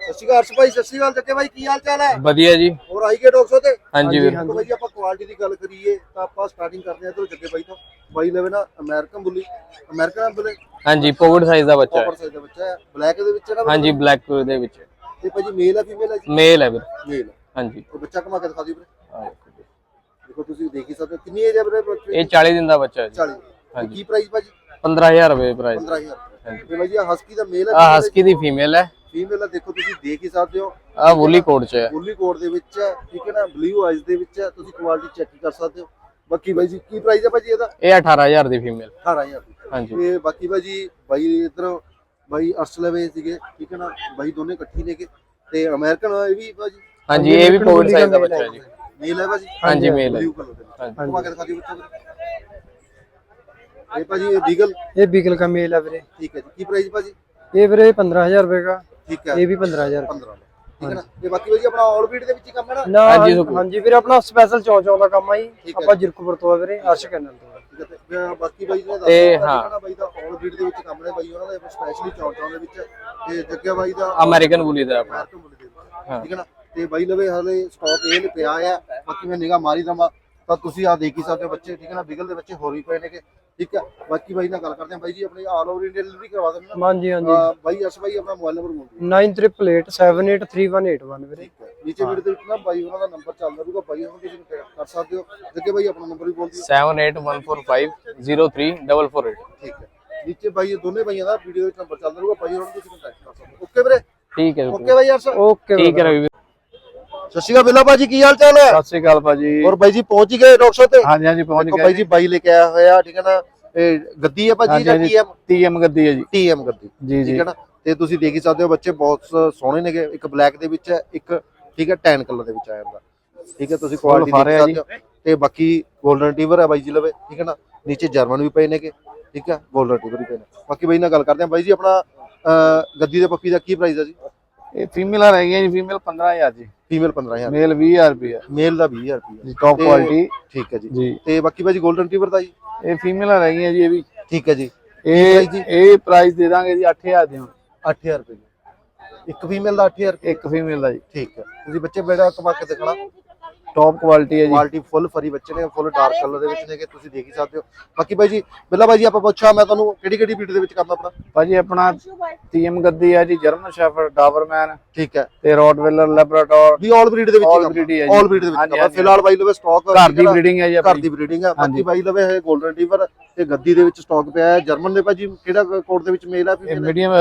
ਸਤਿ ਸ਼੍ਰੀ ਅਕਾਲ ਅਰਸ਼ ਭਾਈ ਸਤਿ ਸ਼੍ਰੀ ਅਕਾਲ ਜੱਗੇ ਭਾਈ ਕੀ ਹਾਲ ਚਾਲ ਹੈ? ਵਧੀਆ ਜੀ। ਹੋਰ ਆਈ ਗਏ ਡਾਕਟਰ ਤੇ? ਹਾਂਜੀ ਵੀਰ। ਦੇਖੋ ਭਾਈ ਆਪਾਂ ਕੁਆਲਿਟੀ ਦੀ ਗੱਲ ਕਰੀਏ ਤਾਂ ਆਪਾਂ ਸਟਾਰਟਿੰਗ ਕਰਦੇ ਹਾਂ ਤੋਂ ਜੱਗੇ ਭਾਈ ਤੋਂ। ਬਾਈ ਲਵੇ ਨਾ ਅਮਰੀਕਨ ਬੁੱਲੀ ਅਮਰੀਕਨ ਬੁੱਲੇ ਹਾਂਜੀ ਪੋਕਟ ਸਾਈਜ਼ ਦਾ ਬੱਚਾ ਹੈ। ਕਾਪਰ ਸਾਈਜ਼ ਦਾ ਬੱਚਾ ਹੈ। ਬਲੈਕ ਦੇ ਵਿੱਚ ਹੈ ਨਾ ਹਾਂਜੀ ਬਲੈਕ ਦੇ ਵਿੱਚ ਤੇ ਭਾਜੀ ਮੇਲ ਹੈ ਫੀਮੇਲ ਹੈ ਜੀ? ਮੇਲ ਹੈ ਵੀਰ। ਮੇਲ ਹਾਂਜੀ। ਉਹ ਬੱਚਾ ਕਮਾ ਕੇ ਦਿਖਾ ਦਿਓ ਵੀਰੇ। ਆਹ ਦੇਖੋ ਜੀ। ਦੇਖੋ ਤੁਸੀਂ ਦੇਖ ਹੀ ਸਕਦੇ ਹੋ। ਕਿੰਨੀ ਏਜ ਹੈ ਵੀਰੇ ਬੱਚੇ ਇਹ 40 ਦਿਨ ਦਾ ਬੱਚਾ ਹੈ ਜੀ। 40 ਤੇ ਕੀ ਪ੍ਰਾਈਸ ਭਾਜੀ? 15000 ਰੁਪਏ ਪ੍ਰਾਈਸ 15000 ਤੇ ਭਾਜੀ ਆਹ ਹਸਕੀ ਦਾ ਮੇਲ ਆ ਹੈ ਹਸਕੀ ਦੀ ਫੀਮੇਲ ਹੈ। ਫੀਮੇਲ ਦੇਖੋ ਤੁਸੀਂ ਦੇਖ ਹੀ ਸਕਦੇ ਹੋ। ਆ ਬੁੱਲੀ ਕੋਟ ਚ ਹੈ। ਬੁੱਲੀ ਕੋਟ ਦੇ ਵਿੱਚ ਠੀਕ ਹੈ ਨਾ? ਬਲੂ ਆਈਜ਼ ਦੇ ਵਿੱਚ ਤੁਸੀਂ ਕੁਆਲਿਟੀ ਚੈੱਕ ਕਰ ਸਕਦੇ ਹੋ। ਬਾਕੀ ਬਾਈ ਜੀ ਕੀ ਪ੍ਰਾਈਸ ਹੈ ਭਾਜੀ ਇਹਦਾ? ਇਹ 18000 ਦੀ ਫੀਮੇਲ 18000 ਹਾਂਜੀ। ਤੇ ਬਾਕੀ ਭਾਜੀ ਬਾਈ ਇਧਰ ਬਾਈ ਅਰਸਲਵੇ ਸੀਗੇ ਠੀਕ ਹੈ ਨਾ? ਬਾਈ ਦੋਨੇ ਇਕੱਠੀ ਨੇਗੇ ਤੇ ਅਮਰੀਕਨ ਇਹ ਵੀ ਭਾਜੀ ਹਾਂਜੀ ਇਹ ਵੀ ਪੋਲ ਸਾਈਜ਼ ਦਾ ਬੱਚਾ ਜੀ। ਮੇਲ ਹੈ ਭਾਜੀ ਹਾਂਜੀ ਮੇਲ ਹੈ। ਹਾਂਜੀ। ਉਹ ਆ ਕੇ ਦਿਖਾ ਦਿਓ ਬੱਚਾ ਇਹ ਭਾਜੀ ਇਹ ਬੀਗਲ ਇਹ ਬੀਗਲ ਦਾ ਮੇਲ ਹੈ ਵੀਰੇ। ਠੀਕ ਹੈ ਜੀ। ਕੀ ਪ੍ਰਾਈਸ ਭਾਜੀ? ਇਹ ਵੀਰੇ 15000 ਰੁਪਏ ਦਾ। ਠੀਕ ਹੈ। ਇਹ ਵੀ 15000 ਠੀਕ ਹੈ ਨਾ? ਤੇ ਬਾਕੀ ਵੀਰ ਆਪਣਾ ਆਲ ਬੀਟ ਦੇ ਵਿੱਚ ਹੀ ਕੰਮ ਹੈ ਨਾ? ਹਾਂਜੀ, ਹਾਂਜੀ ਵੀਰੇ ਆਪਣਾ ਸਪੈਸ਼ਲ ਚੌਂ ਚੌਂ ਦਾ ਕੰਮ ਆ ਜੀ। ਆਪਾਂ ਜਿਰਕਪੁਰ ਤੋਂ ਆ ਵੀਰੇ ਅਰਸ਼ ਕੈਨਲ ਤੋਂ ਠੀਕ ਹੈ ਤੇ, ਬਾਕੀ ਬਾਈ ਜੀ ਤੇ ਹਾਂ। ਬਾਈ ਦਾ ਆਲ ਬੀਟ ਦੇ ਵਿੱਚ ਕੰਮ ਨੇ ਬਾਈ ਉਹਨਾਂ ਦਾ ਸਪੈਸ਼ਲੀ ਚੌਂਟਾਂ ਦੇ ਵਿੱਚ ਤੇ ਜੱਗੇ ਬਾਈ ਦਾ ਅਮਰੀਕਨ ਬੁਲੀ ਦਾ ਆਪਣਾ। ਠੀਕ ਹੈ ਨਾ? ਤੇ ਬਾਈ ਲਵੇ ਹਲੇ ਸਟਾਕ ਇਹ ਨਹੀਂ ਪਿਆ ਆ। ਬਾਕੀ ਮੈਂ ਨਿਗਾ ਮਾਰੀ ਦਵਾਂ। ਤਾਂ ਤੁਸੀਂ ਆ ਦੇਖ ਹੀ ਸਕਦੇ ਹੋ ਬੱਚੇ ਠੀਕ ਹੈ ਨਾ? ਬਿਗਲ ਦੇ ਬੱਚੇ ਹੋਰ ਵੀ ਪਏ ਨੇਗੇ ਠੀਕ ਹੈ? ਬਾਕੀ ਬਾਈ ਨਾਲ ਗੱਲ ਕਰਦੇ ਹਾਂ। ਬਾਈ ਜੀ ਆਪਣੀ ਆਲ ਓਵਰ ਇੰਡੀਆ ਡਿਲੀਵਰੀ ਕਰਵਾ ਦਿੰਦੇ ਨਾ? ਹਾਂਜੀ ਹਾਂਜੀ। ਅਹ ਬਾਈ ਅਸ ਬਾਈ ਆਪਣਾ ਮੋਬਾਈਲ ਨੰਬਰ ਬੋਲ ਦਿਓ। 9888783181 ਵੀਰੇ। ਠੀਕ ਹੈ। ਨੀਚੇ ਵੀਡੀਓ ਦੇ ਵਿੱਚ ਨਾ ਬਾਈ ਉਹਨਾਂ ਦਾ ਨੰਬਰ ਚੱਲਦਾ ਰਹੂਗਾ। ਬਾਈ ਉਹਨਾਂ ਨੂੰ ਤੁਸੀਂ contact ਕਰ ਸਕਦੇ ਹੋ? ਅੱਗੇ ਬਾਈ ਆਪਣਾ ਨੰਬਰ ਵੀ ਬੋਲ ਦਿਓ। 7814503448 ਠੀਕ ਹੈ। ਨੀਚੇ ਬਾਈ ਇਹ ਦੋਨੇ ਬਾਈਆਂ ਦਾ ਵੀਡੀਓ ਵਿੱਚ ਨੰਬਰ ਚੱਲਦਾ ਰਹੂਗਾ। ਬਾਈ ਉਹਨਾਂ ਨੂੰ ਤੁਸੀਂ ਕੰਟੈਕਟ ਕਰ ਸਕਦੇ ਹੋ। ਓਕੇ ਵੀਰੇ? ਠੀਕ ਹੈ ਓਕੇ ਬਾਈ ਯਾਰ ਸਤਿ ਓਕੇ ਠੀਕ ਹੈ ਰਵੀ ਵੀਰ। ਸ਼੍ਰੀ ਅਕਾਲ ਬਿੱਲਾ ਬਾਜੀ ਕੀ ਹਾਲ ਚਾਲ ਹੈ? ਸਤਿ ਸ਼੍ਰੀ ਅਕਾਲ ਭਾਜੀ। ਔਰ ਬਾਈ ਜੀ ਪਹੁੰਚ ਹੀ ਗਏ ਡਾਕਟਰ ਸਾਹਿਬ ਤੇ? ਹਾਂਜੀ ਹਾਂਜੀ ਪਹੁੰਚ ਦੇਖੋ ਗਏ ਬਾਈ ਜੀ। ਬਾਈ ਲੈ ਕੇ ਆਇਆ ਹੋਇਆ ਠੀਕ ਹੈ ਨਾ? ਇਹ ਗੱਦੀ ਹੈ ਭਾਜੀ ਜਾਂ ਹਾਂਜੀ। ਟੀਐਮ ਟੀਐਮ ਗੱਦੀ ਹੈ ਜੀ। ਟੀਐਮ ਗੱਦੀ ਜੀ ਠੀਕ ਜੀ ਹੈ ਨਾ? ਤੇ ਤੁਸੀਂ ਦੇਖ ਹੀ ਸਕਦੇ ਹੋ ਬੱਚੇ ਬਹੁਤ ਸ- ਸੋਹਣੇ ਨੇਗੇ। ਇੱਕ ਬਲੈਕ ਦੇ ਵਿੱਚ ਹੈ ਇੱਕ ਠੀਕ ਹੈ ਟੈਨ ਕਲਰ ਦੇ ਵਿੱਚ ਆ ਜਾਂਦਾ। ਠੀਕ ਹੈ ਤੁਸੀਂ ਕੁਆਲਿਟੀ ਦੇਖ ਆ ਸਕਦੇ ਹੋ। ਤੇ ਬਾਕੀ 골ਡਨ ਟੀਵਰ ਹੈ ਬਾਈ ਜੀ ਲਵੇ ਠੀਕ ਹੈ ਨਾ? ਨੀਚੇ ਜਰਮਨ ਵੀ ਪਏ ਨੇਗੇ ਠੀਕ ਹੈ? 골ਡਨ ਟੀਵਰ ਵੀ ਪਏ ਨੇ। ਬਾਕੀ ਬਾਈ ਨਾਲ ਗੱਲ ਕਰਦੇ ਹਾਂ। ਬਾਈ ਜੀ ਆਪਣਾ ਅਹ, ਗੱਦੀ ਦੇ ਪੱਪੀ ਦਾ ਕੀ ਪ੍ਰਾਈਸ ਹੈ ਜੀ? ਇਹ ਫੀਮੇਲ ਆ ਰਹੀ ਹੈ ਜੀ। ਫੀਮੇਲ 15000 ਜੀ ਫੀਮੇਲ 15000 ਮੇਲ 20000 ਰੁਪਏ ਮੇਲ ਦਾ 20000 ਰੁਪਏ ਜੀ ਟੌਪ ਕੁਆਲਿਟੀ ਠੀਕ ਹੈ ਜੀ। ਤੇ ਬਾਕੀ ਬਾਈ ਜੀ 골ਡਨ ਟੀਵਰ ਦਾ ਜੀ? ਇਹ ਫੀਮੇਲ ਆ ਰਹੀ ਹੈ ਜੀ ਇਹ ਵੀ। ਠੀਕ ਹੈ ਜੀ। ਇਹ? ਇਹ ਪ੍ਰਾਈਸ ਦੇ ਦਾਂਗੇ ਜੀ 8000 ਦੇ 8000 ਰੁਪਏ। ਇੱਕ ਫੀਮੇਲ ਦਾ 8000 ਰੁਪਏ। ਇੱਕ ਫੀਮੇਲ ਦਾ ਜੀ। ਠੀਕ ਹੈ। ਤੁਸੀਂ ਬੱਚੇ ਬੇੜਾ ਕਮਾ ਕੇ ਦੇਖਣਾ। ਟੌਪ ਕੁਆਲਿਟੀ ਹੈ ਜੀ। ਕੁਆਲਿਟੀ ਫੁੱਲ ਫਰੀ ਬੱਚੇ ਨੇ ਫੁੱਲ ਡਾਰਕ ਕਲਰ ਦੇ ਵਿੱਚ ਨੇ ਕਿ ਤੁਸੀਂ ਦੇਖ ਹੀ ਸਕਦੇ ਹੋ। ਬਾਕੀ ਬਾਈ ਜੀ ਬਿੱਲਾ ਬਾਈ ਜੀ ਆਪਾਂ ਪੁੱਛਿਆ ਮੈਂ ਤੁਹਾਨੂੰ ਕਿਹੜੀ ਕਿਹੜੀ ਵੀਡੀਓ ਦੇ ਵਿੱਚ ਕੰਮ ਆਪਣਾ? ਭਾਜੀ ਆਪਣਾ ਟੀਐਮ ਗੱਦੀ ਹੈ ਜੀ ਜਰਮਨ ਸ਼ੈਫਰਡ ਡਾਬਰਮੈਨ ਠੀਕ ਹੈ। ਤੇ ਰੋਟਵੈਲਰ ਲੈਬਰਾਟੋਰ ਵੀ ਆਲ ਬਰੀਡ ਦੇ ਵਿੱਚ All breed ਹੀ ਹੈ ਜੀ। ਆਲ ਬਰੀਡ ਦੇ ਵਿੱਚ। ਫਿਲਹਾਲ ਬਾਈ ਲਵੇ ਸਟਾਕ ਘਰ ਦੀ ਬਰੀਡਿੰਗ ਹੈ ਜੀ ਘਰ ਦੀ ਬਰੀਡਿੰਗ ਆ ਬਾਕੀ। ਬਾਈ ਲਵੇ ਹੈ 골ਡਨ ਟੀਵਰ ਤੇ ਗੱਦੀ ਦੇ ਵਿੱਚ ਸਟਾਕ ਪਿਆ ਹੈ। ਜਰਮਨ ਦੇ ਭਾਜੀ ਕਿਹੜਾ ਕੋਡ ਦੇ ਵਿੱਚ ਮੇਲ ਹੈ ਫੀਮੇਲ ਮੀਡੀਅਮ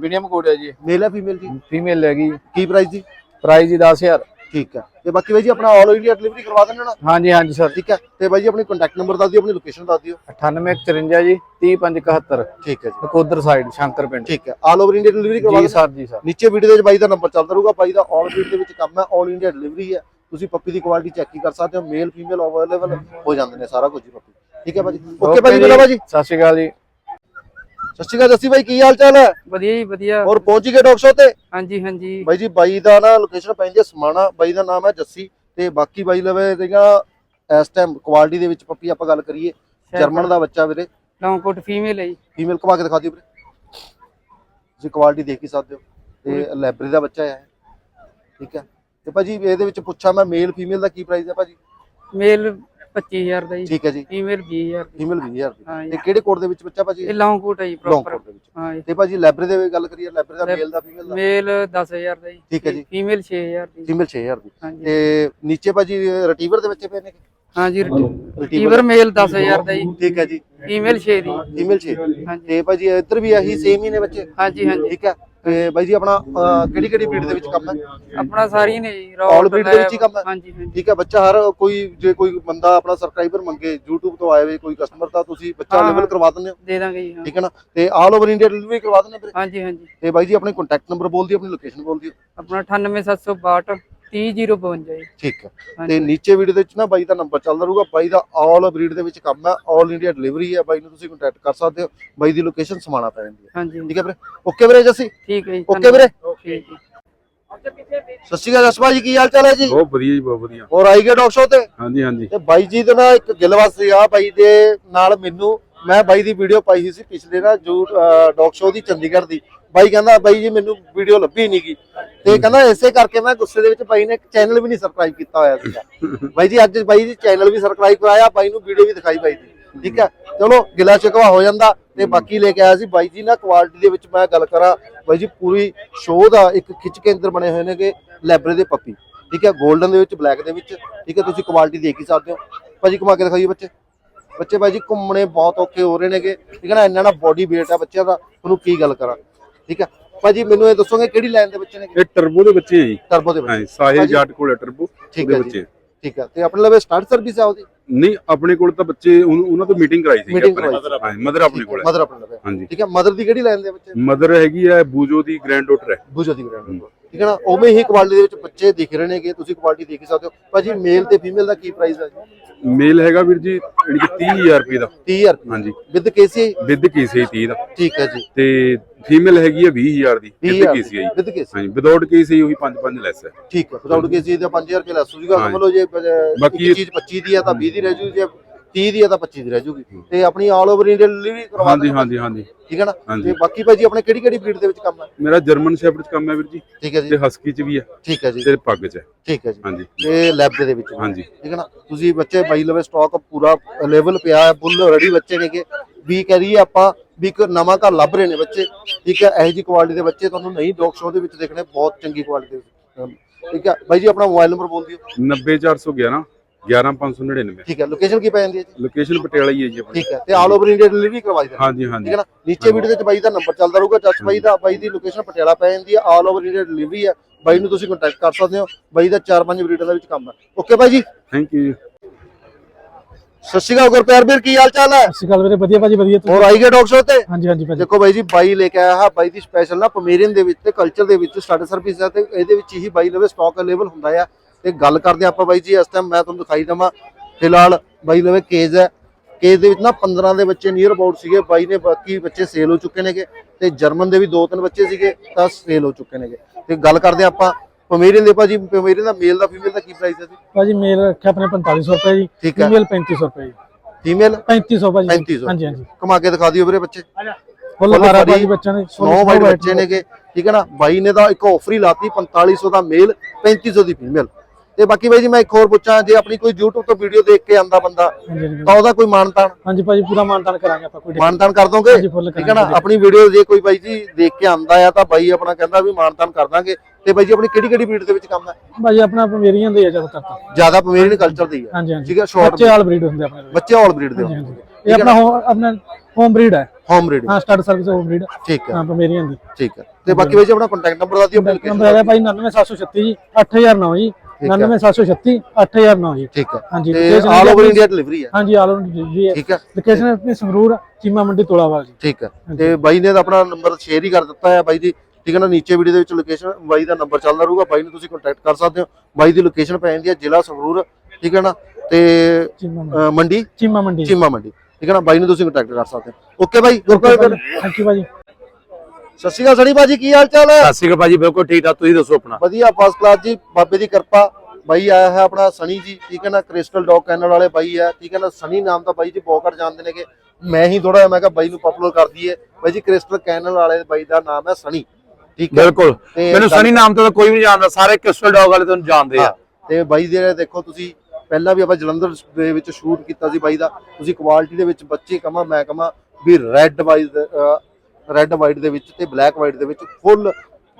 ਮੀਡੀਅਮ ਕੋਡ ਹੈ ਜੀ। ਮੇਲ ਹੈ ਫੀਮੇਲ ਜੀ? ਫੀਮੇਲ ਹੈਗੀ। ਕੀ ਪ੍ਰਾਈਸ ਜੀ ਪ੍ਰਾਈਸ ਜੀ 10000 ਠੀਕ ਹੈ। ਤੇ ਬਾਕੀ ਬਾਈ ਜੀ ਆਪਣਾ ਆਲ ਇੰਡੀਆ ਡਿਲੀਵਰੀ ਕਰਵਾ ਦੇਣਾ ਨਾ? ਹਾਂਜੀ ਹਾਂਜੀ ਸਰ ਠੀਕ ਹੈ। ਤੇ ਬਾਈ ਜੀ ਆਪਣੀ ਕੰਟੈਕਟ ਨੰਬਰ ਦੱਸ ਦਿਓ ਆਪਣੀ ਲੋਕੇਸ਼ਨ ਦੱਸ ਦਿਓ। 9854 ਜੀ 30571 ਠੀਕ ਹੈ ਜੀ। ਨਕੋਦਰ ਸਾਈਡ ਸ਼ੰਕਰ ਪਿੰਡ। ਠੀਕ ਹੈ। ਆਲ ਓਵਰ ਇੰਡੀਆ ਡਿਲੀਵਰੀ ਕਰਵਾ ਜੀ ਦੇਣਾ? ਸਰ ਜੀ ਸਰ ਨੀਚੇ ਵੀਡੀਓ ਦੇ ਵਿੱਚ ਬਾਈ ਦਾ ਨੰਬਰ ਚੱਲਦਾ ਰਹੂਗਾ। ਬਾਈ ਦਾ ਆਲ ਬਰੀਡ ਦੇ ਵਿੱਚ ਕੰਮ ਹੈ। ਆਲ ਇੰਡੀਆ ਡਿਲੀਵਰੀ ਹੈ। ਤੁਸੀਂ ਪੱਪੀ ਦੀ ਕੁਆਲਿਟੀ ਚੈੱਕ ਹੀ ਕਰ ਸਕਦੇ ਹੋ। ਮੇਲ ਫੀਮੇਲ ਅਵੇਲੇਬਲ ਹੋ ਜਾਂਦੇ ਨੇ ਸਾਰਾ ਕੁਝ ਪੱਪੀ ਠੀਕ ਹੈ ਭਾਜੀ। ਓਕੇ ਭਾਜੀ ਮਿਲੋ ਭਾਜੀ। ਸਤਿ ਸ਼੍ਰੀ ਅਕਾਲ ਜੀ। ਸਤਿ ਸ਼੍ਰੀ ਅਕਾਲ ਜੱਸੀ ਬਾਈ ਕੀ ਹਾਲ ਚਾਲ ਹੈ? ਵਧੀਆ ਜੀ ਵਧੀਆ। ਔਰ ਪਹੁੰਚ ਗਏ ਡਾਕਟਰ ਸਾਹਿਬ ਤੇ? ਹਾਂਜੀ ਹਾਂਜੀ। ਬਾਈ ਜੀ ਬਾਈ ਦਾ ਨਾ ਲੋਕੇਸ਼ਨ ਪੈਂਦੀ ਹੈ ਸਮਾਣਾ ਬਾਈ ਦਾ ਨਾਮ ਹੈ ਜੱਸੀ ਤੇ ਬਾਕੀ ਬਾਈ ਲਵੇ ਸੀਗਾ ਇਸ ਟਾਈਮ ਕੁਆਲਿਟੀ ਦੇ ਵਿੱਚ ਪੱਪੀ ਆਪਾਂ ਗੱਲ ਕਰੀਏ ਜਰਮਨ ਦਾ ਬੱਚਾ ਵੀਰੇ। ਲੌਂਗ ਫੀਮੇਲ ਹੈ ਜੀ। ਫੀਮੇਲ ਕਮਾ ਕੇ ਦਿਖਾ ਦਿਓ ਵੀਰੇ। ਤੁਸੀਂ ਕੁਆਲਿਟੀ ਦੇਖ ਹੀ ਸਕਦੇ ਹੋ। ਤੇ ਲਾਇਬ੍ਰੇਰੀ ਦਾ ਬੱਚਾ ਹੈ ਠੀਕ ਹੈ। ਤੇ ਭਾਜੀ ਇਹਦੇ ਵਿੱਚ ਪੁੱਛਾਂ ਮੈਂ ਮੇਲ ਫੀਮੇਲ ਦਾ ਕੀ ਪ੍ਰਾਈਸ ਹੈ ਭਾਜੀ? ਮੇਲ 25000 ਦਾ ਜੀ। ਠੀਕ ਹੈ ਜੀ। ਫੀਮੇਲ 20000 ਦੀ। ਫੀਮੇਲ 20000 ਦੀ। ਹਾਂ ਜੀ। ਤੇ ਕਿਹੜੇ ਕੋਡ ਦੇ ਵਿੱਚ ਬੱਚਾ ਭਾਜੀ? ਇਹ ਲੌਂਗ ਕੋਟ ਹੈ ਜੀ ਲੌਂਗ ਪ੍ਰੋਪਰ ਕੋਡ ਦੇ ਵਿੱਚ। ਹਾਂ ਜੀ। ਤੇ ਭਾਜੀ ਲਾਇਬ੍ਰੇਰੀ ਦੇ ਵਿੱਚ ਗੱਲ ਕਰੀਏ ਲਾਇਬ੍ਰੇਰੀ ਦਾ ਮੇਲ ਦਾ ਫੀਮੇਲ ਦਾ? ਮੇਲ 10000 ਦਾ ਜੀ। ਠੀਕ ਹੈ ਜੀ। ਫੀਮੇਲ 6000 ਦੀ। ਫੀਮੇਲ 6000 ਦੀ। ਹਾਂਜੀ ਤੇ ਨੀਚੇ ਭਾਜੀ ਰਿਟੀਵਰ ਦੇ ਬੱਚੇ ਪਏ ਨੇ ਹਾਂ ਜੀ ਰਿਟੀਵਰ ਮੇਲ 10000 ਦਾ ਜੀ। ਠੀਕ ਹੈ ਜੀ। ਫੀਮੇਲ 6 ਦੀ। ਫੀਮੇਲ 6 ਹਾਂਜੀ ਤੇ ਭਾਜੀ ਇੱਧਰ ਵੀ ਆਹੀ ਸੇਮ ਹੀ ਨੇ ਬੱਚੇ? ਹਾਂਜੀ ਹਾਂਜੀ ਠੀਕ ਹੈ। ਤੇ ਬਾਈ ਜੀ ਆਪਣਾ ਕਿਹੜੀ ਕਿਹੜੀ ਬਰੀਡ ਦੇ ਵਿੱਚ ਕੰਮ ਹੈ? ਆਪਣਾ ਸਾਰੀ ਨੇ ਜੀ All breed ਦੇ ਵਿੱਚ ਹੀ ਕੰਮ ਹੈ? ਹਾਂਜੀ ਹਾਂਜੀ। ਠੀਕ ਹੈ ਬੱਚਾ ਹਰ ਕੋਈ ਜੇ ਕੋਈ ਬੰਦਾ ਆਪਣਾ ਸਬਸਕ੍ਰਾਈਬਰ ਮੰਗੇ YouTube ਤੋਂ ਆਏ ਹੋਏ ਕੋਈ ਕਸਟਮਰ ਤਾਂ ਤੁਸੀਂ ਬੱਚਾ ਅਵੇਲੇਬਲ। ਕਰਵਾ ਦਿੰਦੇ ਹੋ। ਦੇ ਦਾਂਗੇ ਜੀ ਠੀਕ ਹੈ ਨਾ? ਤੇ ਆਲ ਓਵਰ ਇੰਡੀਆ ਡਿਲੀਵਰੀ ਕਰਵਾ ਦਿੰਦੇ ਹਾਂਜੀ ਹਾਂਜੀ। ਤੇ ਬਾਈ ਜੀ ਆਪਣੇ ਕੰਟੈਕਟ ਨੰਬਰ ਬੋਲ ਦਿਓ ਆਪਣੀ ਲੋਕੇਸ਼ਨ ਬੋਲ ਦਿਓ। ਆਪਣਾ 98762 30052 ਜੀ। ਠੀਕ ਹੈ। ਤੇ ਨੀਚੇ ਵੀਡੀਓ ਦੇ ਵਿੱਚ ਨਾ ਬਾਈ ਦਾ ਨੰਬਰ ਚੱਲਦਾ ਰਹੂਗਾ। ਬਾਈ ਦਾ ਆਲ ਬਰੀਡ ਦੇ ਵਿੱਚ ਕੰਮ ਹੈ। ਆਲ ਇੰਡੀਆ ਡਿਲੀਵਰੀ ਹੈ। ਬਾਈ ਨੂੰ ਤੁਸੀਂ ਕੰਟੈਕਟ ਕਰ ਸਕਦੇ ਹੋ। ਬਾਈ ਦੀ ਲੋਕੇਸ਼ਨ ਸਮਾਣਾ ਪੈ ਜਾਂਦੀ ਹੈ। ਹਾਂਜੀ। ਠੀਕ ਹੈ ਵੀਰੇ। ਓਕੇ ਵੀਰੇ ਜੱਸੀ? ਠੀਕ ਹੈ ਜੀ ਓਕੇ ਵੀਰੇ? ਜੀ। ਸਤਿ ਸ਼੍ਰੀ ਅਕਾਲ ਜਸਪਾ ਜੀ ਕੀ ਹਾਲ ਚਾਲ ਹੈ ਜੀ? ਬਹੁਤ ਵਧੀਆ ਜੀ ਬਹੁਤ ਵਧੀਆ। ਹੋਰ ਆਈ ਗਏ ਡਾਕਟਰ ਸਾਹਿਬ ਤੇ? ਹਾਂਜੀ ਹਾਂਜੀ। ਤੇ ਬਾਈ ਜੀ ਦਾ ਨਾ ਇੱਕ ਗਿਲਵਾ ਸੀਗਾ ਬਾਈ ਦੇ ਨਾਲ ਮੈਨੂੰ ਮੈਂ ਬਾਈ ਦੀ ਵੀਡੀਓ ਪਾਈ ਸੀ ਪਿਛਲੇ ਨਾ ਜੋ ਡੌਗ ਸ਼ੋਅ ਦੀ ਚੰਡੀਗੜ੍ਹ ਦੀ। ਬਾਈ ਕਹਿੰਦਾ, ਬਾਈ ਜੀ, ਮੈਨੂੰ ਵੀਡੀਓ ਲੱਭੀ ਨਹੀਂ ਗੀ। ਤੇ ਕਹਿੰਦਾ, ਇਸੇ ਕਰਕੇ ਮੈਂ ਗੁੱਸੇ ਦੇ ਵਿੱਚ ਬਾਈ ਨੇ ਇੱਕ ਚੈਨਲ ਵੀ ਨਹੀਂ ਸਬਸਕ੍ਰਾਈਬ ਕੀਤਾ ਹੋਇਆ ਸੀਗਾ। ਬਾਈ ਜੀ, ਅੱਜ ਬਾਈ ਜੀ ਚੈਨਲ ਵੀ ਸਬਸਕ੍ਰਾਈਬ ਕਰਾਇਆ, ਬਾਈ ਨੂੰ ਵੀਡੀਓ ਵੀ ਦਿਖਾਈ ਬਾਈ ਦੀ। ਠੀਕ ਹੈ? ਚਲੋ, ਗਿਲਾ ਸ਼ਿਕਵਾ ਹੋ ਜਾਂਦਾ ਤੇ ਬਾਕੀ ਲੈ ਕੇ ਆਇਆ ਸੀ। ਬਾਈ ਜੀ, ਨਾ ਕੁਆਲਿਟੀ ਦੇ ਵਿੱਚ ਮੈਂ ਗੱਲ ਕਰਾਂ। ਬਾਈ ਜੀ, ਪੂਰੀ ਸ਼ੋਅ ਦਾ ਇੱਕ ਖਿੱਚ ਕੇਂਦਰ ਬਣੇ ਹੋਏ ਨੇਗੇ ਲੈਬਰੇ ਦੇ ਪੱਪੀ। ਠੀਕ ਹੈ? 골ਡਨ ਦੇ ਵਿੱਚ ਬਲੈਕ ਦੇ ਵਿੱਚ। ਠੀਕ ਹੈ? ਤੁਸੀਂ ਕੁਆਲਿਟੀ ਦੇਖ ਹੀ ਸਕਦੇ ਹੋ। ਭਾਜੀ, ਘੁਮਾ ਕੇ ਦਿਖਾਈਏ ਬੱਚੇ। ਬੱਚੇ ਭਾਈ ਜੀ ਘੁੰਮਣੇ ਬਹੁਤ ਔਖੇ ਹੋ ਰਹੇ ਨੇਗੇ। ਠੀਕ ਹੈ ਨਾ? ਇੰਨਾ ਨਾ ਬੋਡੀ weight ਆ ਬੱਚਿਆਂ ਦਾ। ਤੁਹਾਨੂੰ ਕੀ ਗੱਲ ਕਰਾਂ? ਠੀਕ ਹੈ ਭਾਜੀ ਮੈਨੂੰ ਇਹ ਦੱਸੋਗੇ ਕਿਹੜੀ ਲਾਈਨ ਦੇ ਬੱਚੇ ਨੇ ਇਹ ਟਰਬੋ ਦੇ ਬੱਚੇ ਆ ਜੀ। ਟਰਬੋ ਦੇ ਬੱਚੇ। ਹਾਂ ਸਾਹਿਲ ਜਾਟ ਕੋਲ ਟਰਬੋ ਹੈ ਬੱਚੇ ਠੀਕ ਹੈ ਤੇ ਆਪਣੇ ਲਵੇ ਸਟਾਰਟ ਸਰਵਿਸ ਆ ਉਹਦੀ? ਨਹੀਂ ਆਪਣੇ ਕੋਲ ਤਾਂ ਬੱਚੇ ਉਹਨਾਂ ਤੋਂ ਮੀਟਿੰਗ ਕਰਾਈ ਸੀ। ਹਾਂ ਮਦਰ ਆਪਣੇ ਕੋਲ ਮਦਰ ਆਪਣੇ ਲਵੇ ਹਾਂਜੀ। ਠੀਕ ਹੈ ਮਦਰ ਦੀ ਕਿਹੜੀ ਲਾਈਨ ਦੇ ਬੱਚੇ? ਮਦਰ ਹੈਗੀ ਹੈ ਬੂਜੋ ਦੀ ਗ੍ਰੈਂਡ ਡਾਟਰ ਹੈ। ਬੁਝੋ ਦੀ ਬ੍ਰਾਂਡ ਠੀਕ ਹੈ ਨਾ? ਉਵੇਂ ਹੀ ਕੁਆਲਿਟੀ ਦੇ ਵਿੱਚ ਬੱਚੇ ਦਿਖ ਰਹੇ ਨੇਗੇ ਤੁਸੀਂ ਕੁਆਲਿਟੀ ਦੇਖ ਹੀ ਸਕਦੇ ਹੋ। ਭਾਜੀ ਮੇਲ ਤੇ ਫੀਮੇਲ ਦਾ ਕੀ ਪ੍ਰਾਈਸ ਹੈ ਜੀ? ਮੇਲ ਹੈਗਾ ਵੀਰ ਜੀ ਯਾਨੀ ਕਿ 30000 ਰੁਪਏ ਦਾ। 30000 ਰੁਪਏ। ਹਾਂਜੀ। ਵਿਦ ਕੇਸੀ ਵਿਦ ਕੇਸੀ 30 ਦਾ। ਠੀਕ ਹੈ ਜੀ। ਤੇ ਫੀਮੇਲ ਹੈਗੀ ਹੈ 20000 ਦੀ ਵਿਦ 20000 ਕੇਸੀ ਹੈ ਜੀ ਵਿਦ ਕੇਸੀ ਹਾਂਜੀ ਵਿਦਆਊਟ ਕੇਸੀ ਉਹੀ 5-5 ਲੈਸ ਹੈ। ਠੀਕ ਹੈ। ਵਿਦਆਊਟ ਕੇਸੀ ਦਾ 5000 ਰੁਪਏ ਲੈਸ ਹੋਊਗਾ ਹਾਂਜੀ। ਸਮਝ ਲਓ ਜੇ ਬਾਕੀ- ਚੀਜ਼ 25 ਦੀ ਹੈ ਤਾਂ 20 ਦੀ ਰਹਿ ਜੂ ਜੇ 30 ਦੀ ਹੈ ਤਾਂ 25 ਦੀ ਰਹਿ ਜੂਗੀ। ਤੇ ਆਪਣੀ ਆਲ ਓਵਰ ਇੰਡੀਆ ਡਿਲੀਵਰੀ ਕਰਵਾ ਹਾਂਜੀ ਹਾਂਜੀ ਹਾਂਜੀ। ਠੀਕ ਹੈ ਨਾ। ਤੇ ਬਾਕੀ ਭਾਈ ਜੀ ਆਪਣੇ ਕਿਹੜੀ ਕਿਹੜੀ ਬਰੀਡ ਦੇ ਵਿੱਚ ਕੰਮ ਹੈ ਮੇਰਾ ਜਰਮਨ ਸ਼ੈਫਰਡ ਚ ਕੰਮ ਹੈ ਵੀਰ ਜੀ। ਠੀਕ ਹੈ ਜੀ। ਤੇ ਹਸਕੀ ਚ ਵੀ ਹੈ ਠੀਕ ਹੈ ਜੀ। ਤੇ ਪੱਗ ਚ ਹੈ। ਠੀਕ ਹੈ ਜੀ। ਹਾਂਜੀ। ਤੇ ਲੈਬ ਦੇ ਵਿੱਚ। ਹਾਂਜੀ। ਠੀਕ ਹੈ ਨਾ? ਤੁਸੀਂ ਬੱਚੇ ਬਾਈ ਲਵੇ ਸਟਾਕ ਪੂਰਾ ਲੈਵਲ ਪਿਆ ਹੈ ਫੁੱਲ ਰੈਡੀ ਬੱਚੇ ਨੇਗੇ ਵੀ ਕਰੀਏ ਆਪਾਂ ਵੀ ਇੱਕ ਨਵਾਂ ਘਰ ਲੱਭ ਰਹੇ ਨੇ ਬੱਚੇ। ਠੀਕ ਹੈ? ਇਹੋ ਜੀ ਕੁਆਲਿਟੀ ਦੇ ਬੱਚੇ ਤੁਹਾਨੂੰ ਨਹੀਂ ਡੌਗ ਸ਼ੋ ਦੇ ਵਿੱਚ ਦੇਖਣੇ ਬਹੁਤ ਚੰਗੀ ਕੁਆਲਿਟੀ ਦੇ। ਠੀਕ ਹੈ? ਬਾਈ ਜੀ ਆਪਣਾ ਮੋਬਾਈਲ ਨੰਬਰ ਬੋਲ ਦਿਓ। 90411 11599 ਠੀਕ ਹੈ ਲੋਕੇਸ਼ਨ ਕੀ ਪੈ ਜਾਂਦੀ ਹੈ ਜੀ? ਲੋਕੇਸ਼ਨ ਪਟਿਆਲਾ ਹੀ ਹੈ ਜੀ ਆਪਣੀ। ਠੀਕ ਹੈ ਤੇ ਆਲ ਓਵਰ ਇੰਡੀਆ ਡਿਲੀਵਰੀ ਕਰਵਾਈ ਜਾਂਦੀ ਹੈ। ਹਾਂਜੀ ਠੀਕ ਹਾਂਜੀ ਹੈ ਨਾ? ਨੀਚੇ ਵੀਡੀਓ ਦੇ ਵਿੱਚ ਬਾਈ ਦਾ ਨੰਬਰ ਚੱਲਦਾ ਰਹੂਗਾ ਟੱਚ ਬਾਈ ਦਾ ਬਾਈ ਦੀ ਲੋਕੇਸ਼ਨ ਪਟਿਆਲਾ ਪੈ ਜਾਂਦੀ ਹੈ ਆਲ ਓਵਰ ਇੰਡੀਆ ਡਿਲੀਵਰੀ ਹੈ। ਬਾਈ ਨੂੰ ਤੁਸੀਂ ਕੰਟੈਕਟ ਕਰ ਸਕਦੇ ਹੋ ਬਾਈ ਦਾ 4-5 ਬਰੀਡਾਂ ਦੇ ਵਿੱਚ ਕੰਮ ਹੈ। ਓਕੇ ਬਾਈ ਜੀ? ਥੈਂਕ ਯੂ ਸਤਿ ਸ਼੍ਰੀ ਅਕਾਲ ਗੁਰਪਿਆਰ ਵੀਰ ਕੀ ਹਾਲ ਚਾਲ ਹੈ? ਸਤਿ ਸ਼੍ਰੀ ਅਕਾਲ ਵੀਰੇ ਵਧੀਆ ਭਾਜੀ ਵਧੀਆ ਤੁਸੀਂ? ਹੋਰ ਆਈ ਗਏ ਸ਼ੋ ਤੇ? ਹਾਂਜੀ ਹਾਂਜੀ ਭਾਜੀ। ਦੇਖੋ ਬਾਈ ਜੀ ਬਾਈ ਲੈ ਕੇ ਆਇਆ ਹਾਂ ਬਾਈ ਦੀ ਸਪੈਸ਼ਲ ਨਾ ਪਮੇਰੀਅਨ ਦੇ ਵਿੱਚ ਤੇ ਕਲਚਰ ਦੇ ਵਿੱਚ ਸਟਾਰਟ ਸਰਵਿਸ ਹੈ ਤੇ ਇਹਦੇ ਵਿੱਚ ਹੀ ਬਾਈ ਲਵੇ ਸਟਾਕ ਅਵੇਲੇਬਲ ਹੁੰਦਾ ਆ। ਤੇ ਗੱਲ ਕਰਦੇ ਆਪਾਂ ਬਾਈ ਜੀ ਇਸ ਟਾਈਮ ਮੈਂ ਤੁਹਾਨੂੰ ਦਿਖਾਈ ਦਵਾਂ। ਫਿਲਹਾਲ ਬਾਈ ਲਵੇ ਕੇਜ ਹੈ। ਕੇਜ ਦੇ ਵਿੱਚ ਨਾ 15 ਦੇ ਬੱਚੇ ਨੀਅਰ ਅਬਾਊਟ ਸੀਗੇ। ਬਾਈ ਨੇ ਬਾਕੀ ਬੱਚੇ ਸੇਲ ਹੋ ਚੁੱਕੇ ਨੇਗੇ ਤੇ ਜਰਮਨ ਦੇ ਵੀ ਦੋ ਤਿੰਨ ਬੱਚੇ ਸੀਗੇ ਤਾਂ ਸੇਲ ਹੋ ਚੁੱਕੇ ਨੇਗੇ। ਤੇ ਗੱਲ ਕਰਦੇ ਆਪਾਂ ਪਮੇਰੀਅਨ ਦੇ ਭਾਜੀ। ਪਮੇਰੀਅਨ ਦਾ ਮੇਲ ਦਾ ਫੀਮੇਲ ਦਾ ਕੀ ਪ੍ਰਾਈਸ ਹੈ ਜੀ? ਭਾਜੀ ਮੇਲ ਰੱਖਿਆ ਆਪਣੇ 4500 ਰੁਪਏ ਜੀ। ਫੀਮੇਲ 3500 ਰੁਪਏ ਜੀ। ਫੀਮੇਲ 3500 ਭਾਜੀ। 3500 ਹਾਂਜੀ ਹਾਂਜੀ। ਕਮਾ ਕੇ ਦਿਖਾ ਦਿਓ ਵੀਰੇ ਬੱਚੇ। ਫੁੱਲ ਫੁੱਲ ਬਾਰਾ ਭਾਜੀ ਬੱਚਿਆਂ ਦੇ। ਸਨੋ ਵਾਈਟ ਬੱਚੇ ਨੇਗੇ। ਠੀਕ ਹੈ ਨਾ? ਬਾਈ ਨੇ ਤਾਂ ਇੱਕ ਆਫਰ ਹੀ ਲਾਤੀ 4500 ਦਾ ਮੇਲ 3500 ਦੀ ਫੀਮੇਲ ਤੇ ਬਾਕੀ ਬਾਈ ਜੀ ਮੈਂ ਇੱਕ ਹੋਰ ਪੁੱਛਾਂ ਜੇ ਆਪਣੀ ਕੋਈ YouTube ਤੋਂ ਵੀਡੀਓ ਦੇਖ ਕੇ ਆਂਦਾ ਬੰਦਾ ਤਾਂ ਉਹਦਾ ਕੋਈ ਮਾਨਤਾਨ? ਹਾਂਜੀ ਭਾਜੀ ਪੂਰਾ ਮਾਨਤਾਨ ਕਰਾਂਗੇ ਆਪਾਂ ਕੋਈ ਮਾਨਤਾਨ ਕਰ ਦੋਗੇ? ਠੀਕ ਹੈ ਨਾ। ਆਪਣੀ ਵੀਡੀਓ ਜੇ ਕੋਈ ਬਾਈ ਜੀ ਦੇਖ ਕੇ ਆਂਦਾ ਆ ਤਾਂ ਬਾਈ ਆਪਣਾ ਕਹਿੰਦਾ ਵੀ ਮਾਨਤਾਨ ਕਰ ਦਾਂਗੇ। ਤੇ ਬਾਈ ਜੀ ਆਪਣੀ ਕਿਹੜੀ ਕਿਹੜੀ ਬਰੀਡ ਦੇ ਵਿੱਚ ਕੰਮ ਹੈ? ਭਾਜੀ ਆਪਣਾ ਪਮੇਰੀਆਂ ਦੇ ਆ ਜ਼ਿਆਦਾਤਰ ਤਾਂ। ਜ਼ਿਆਦਾ ਪਮੇਰੀਅਨ ਕਲਚਰ ਦੀ ਹੈ ਹਾਂਜੀ ਠੀਕ ਹੈ ਸ਼ਾਰਟ ਬੱਚੇ ਆਲ ਬਰੀਡ ਹੁੰਦੇ ਆਪਣੇ। ਬੱਚੇ ਆਲ ਬਰੀਡ ਦੇ ਹਾਂਜੀ ਇਹ ਆਪਣਾ ਆਪਣਾ ਹੋਮ ਬਰੀਡ ਹੈ। ਹੋਮ ਬਰੀਡ ਹਾਂ ਸਟਾਰਟ ਸਰਵਿਸ ਹੋਮ ਬਰੀਡ ਠੀਕ ਹੈ। ਹਾਂ ਪਮੇਰੀਆਂ ਦੀ। ਠੀਕ ਹੈ। ਤੇ ਬਾਕੀ ਬਾਈ ਜੀ ਆਪਣਾ ਕੰਟੈਕਟ ਨੰਬਰ ਦਾ ਦਿਓ ਨੰਬਰ ਹੈਗਾ ਭਾਈ 99736 ਜੀ 8009 ਜੀ। ਹੈ। 99736 8009 ਜੀ। ਠੀਕ ਹੈ ਹਾਂਜੀ ਤੇ location ਆਲ ਓਵਰ ਆਪਣੀ- ਇੰਡੀਆ ਡਿਲੀਵਰੀ ਹੈ ਹਾਂਜੀ ਆਲ ਓਵਰ ਜੀ ਠੀਕ ਹੈ ਲੋਕੇਸ਼ਨ ਆਪਣੀ ਸੰਗਰੂਰ ਚੀਮਾ ਮੰਡੀ ਤੋਲਾਵਾਲ ਜੀ। ਠੀਕ ਹੈ ਤੇ ਬਾਈ ਨੇ ਤਾਂ ਆਪਣਾ ਨੰਬਰ ਸ਼ੇਅਰ ਹੀ ਕਰ ਦਿੱਤਾ ਹੈ ਬਾਈ ਜੀ ਠੀਕ ਹੈ ਨਾ ਨੀਚੇ ਵੀਡੀਓ ਦੇ ਵਿੱਚ ਲੋਕੇਸ਼ਨ ਬਾਈ ਦਾ ਨੰਬਰ ਚੱਲਦਾ ਰਹੂਗਾ। ਬਾਈ ਨੂੰ ਤੁਸੀਂ ਕੰਟੈਕਟ ਕਰ ਸਕਦੇ ਹੋ। ਬਾਈ ਦੀ ਲੋਕੇਸ਼ਨ ਪੈ ਜਾਂਦੀ ਹੈ ਜ਼ਿਲ੍ਹਾ ਸੰਗਰੂਰ ਠੀਕ ਹੈ ਨਾ? ਤੇ ਚੀਮਾ ਮੰਡੀ ਅਹ, ਮੰਡੀ। ਚੀਮਾ ਮੰਡੀ। ਚੀਮਾ ਮੰਡੀ। ਠੀਕ ਹੈ ਨਾ? ਬਾਈ ਨੂੰ ਤੁਸੀਂ ਕੰਟੈਕਟ ਕਰ ਸਕਦੇ ਹੋ। ਓਕੇ ਬਾਈ ਗੁਰਪ੍ਰੀਤ ਥੈਂਕ ਯੂ ਭਾਜੀ ਸਤਿ ਸ਼੍ਰੀ ਅਕਾਲ ਸਣੀ ਬਾਜੀ ਕੀ ਹਾਲ ਚਾਲ ਹੈ? ਸਤਿ ਸ਼੍ਰੀ ਅਕਾਲ ਭਾਜੀ ਬਿਲਕੁਲ ਠੀਕ ਠਾਕ ਤੁਸੀਂ ਦੱਸੋ ਆਪਣਾ? ਵਧੀਆ ਫਸਟ ਕਲਾਸ ਜੀ ਬਾਬੇ ਦੀ ਕਿਰਪਾ। ਬਾਈ ਆਇਆ ਹੈ ਆਪਣਾ ਸਣੀ ਜੀ ਠੀਕ ਹੈ ਨਾ ਕ੍ਰਿਸਟਲ ਡੌਗ ਕੈਨਲ ਵਾਲੇ ਬਾਈ ਹੈ ਠੀਕ ਹੈ ਨਾ ਸਣੀ ਨਾਮ ਦਾ ਬਾਈ ਜੀ ਬਹੁਤ ਘੱਟ ਜਾਣਦੇ ਨੇਗੇ। ਮੈਂ ਹੀ ਥੋੜਾ ਮੈਂ ਕਿਹਾ ਬਾਈ ਨੂੰ ਪਪੂਲਰ ਕਰ ਦਈਏ। ਬਾਈ ਜੀ ਕ੍ਰਿਸਟਲ ਕੈਨਲ ਵਾਲੇ ਬਾਈ ਦਾ ਨਾਮ ਹੈ ਸਣੀ ਠੀਕ ਹੈ। ਬਿਲਕੁਲ। ਮੈਨੂੰ ਸਨੀ ਨਾਮ ਤੋਂ ਕੋਈ ਵੀ ਨਹੀਂ ਜਾਣਦਾ ਸਾਰੇ ਕ੍ਰਿਸਟਲ ਡੌਗ ਵਾਲੇ ਤੁਹਾਨੂੰ ਜਾਣਦੇ ਆ। ਤੇ ਬਾਈ ਦੇ ਦੇਖੋ ਤੁਸੀਂ ਪਹਿਲਾਂ ਵੀ ਆਪਾਂ ਜਲੰਧਰ ਦੇ ਵਿੱਚ ਸ਼ੂਟ ਕੀਤਾ ਸੀ ਬਾਈ ਦਾ। ਤੁਸੀਂ ਕੁਆਲਿਟੀ ਦੇ ਵਿੱਚ ਬੱਚੇ ਕਮਾ ਮੈਂ ਕਮਾ ਵੀ ਰੈੱਡ ਵਾਈਜ਼ ਰੈੱਡ ਵਾਈਟ ਦੇ ਵਿੱਚ ਤੇ ਬਲੈਕ ਵਾਈਟ ਦੇ ਵਿੱਚ ਫੁੱਲ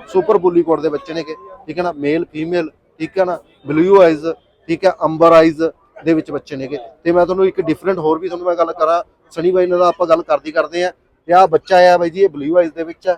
ਸੁਪਰ ਬੁੱਲੀ ਕੋਡ ਦੇ ਬੱਚੇ ਨੇਗੇ ਠੀਕ ਹੈ ਨਾ ਮੇਲ ਫੀਮੇਲ ਠੀਕ ਹੈ ਨਾ ਬਲੂ ਆਈਜ਼ ਠੀਕ ਹੈ ਅੰਬਰ ਆਈਜ਼ ਦੇ ਵਿੱਚ ਬੱਚੇ ਨੇਗੇ ਤੇ ਮੈਂ ਤੁਹਾਨੂੰ ਇੱਕ ਡਿਫਰੈਂਟ ਹੋਰ ਵੀ ਤੁਹਾਨੂੰ ਮੈਂ ਗੱਲ ਕਰਾਂ ਸਣੀ ਬਾਈ ਨਾਲ ਆਪਾਂ ਗੱਲ ਕਰਦੀ ਕਰਦੇ ਆ ਤੇ ਆ ਬੱਚਾ ਆ ਬਾਈ ਜੀ, ਇਹ ਬਲੂ ਆਈਜ਼ ਦੇ ਵਿੱਚ ਆ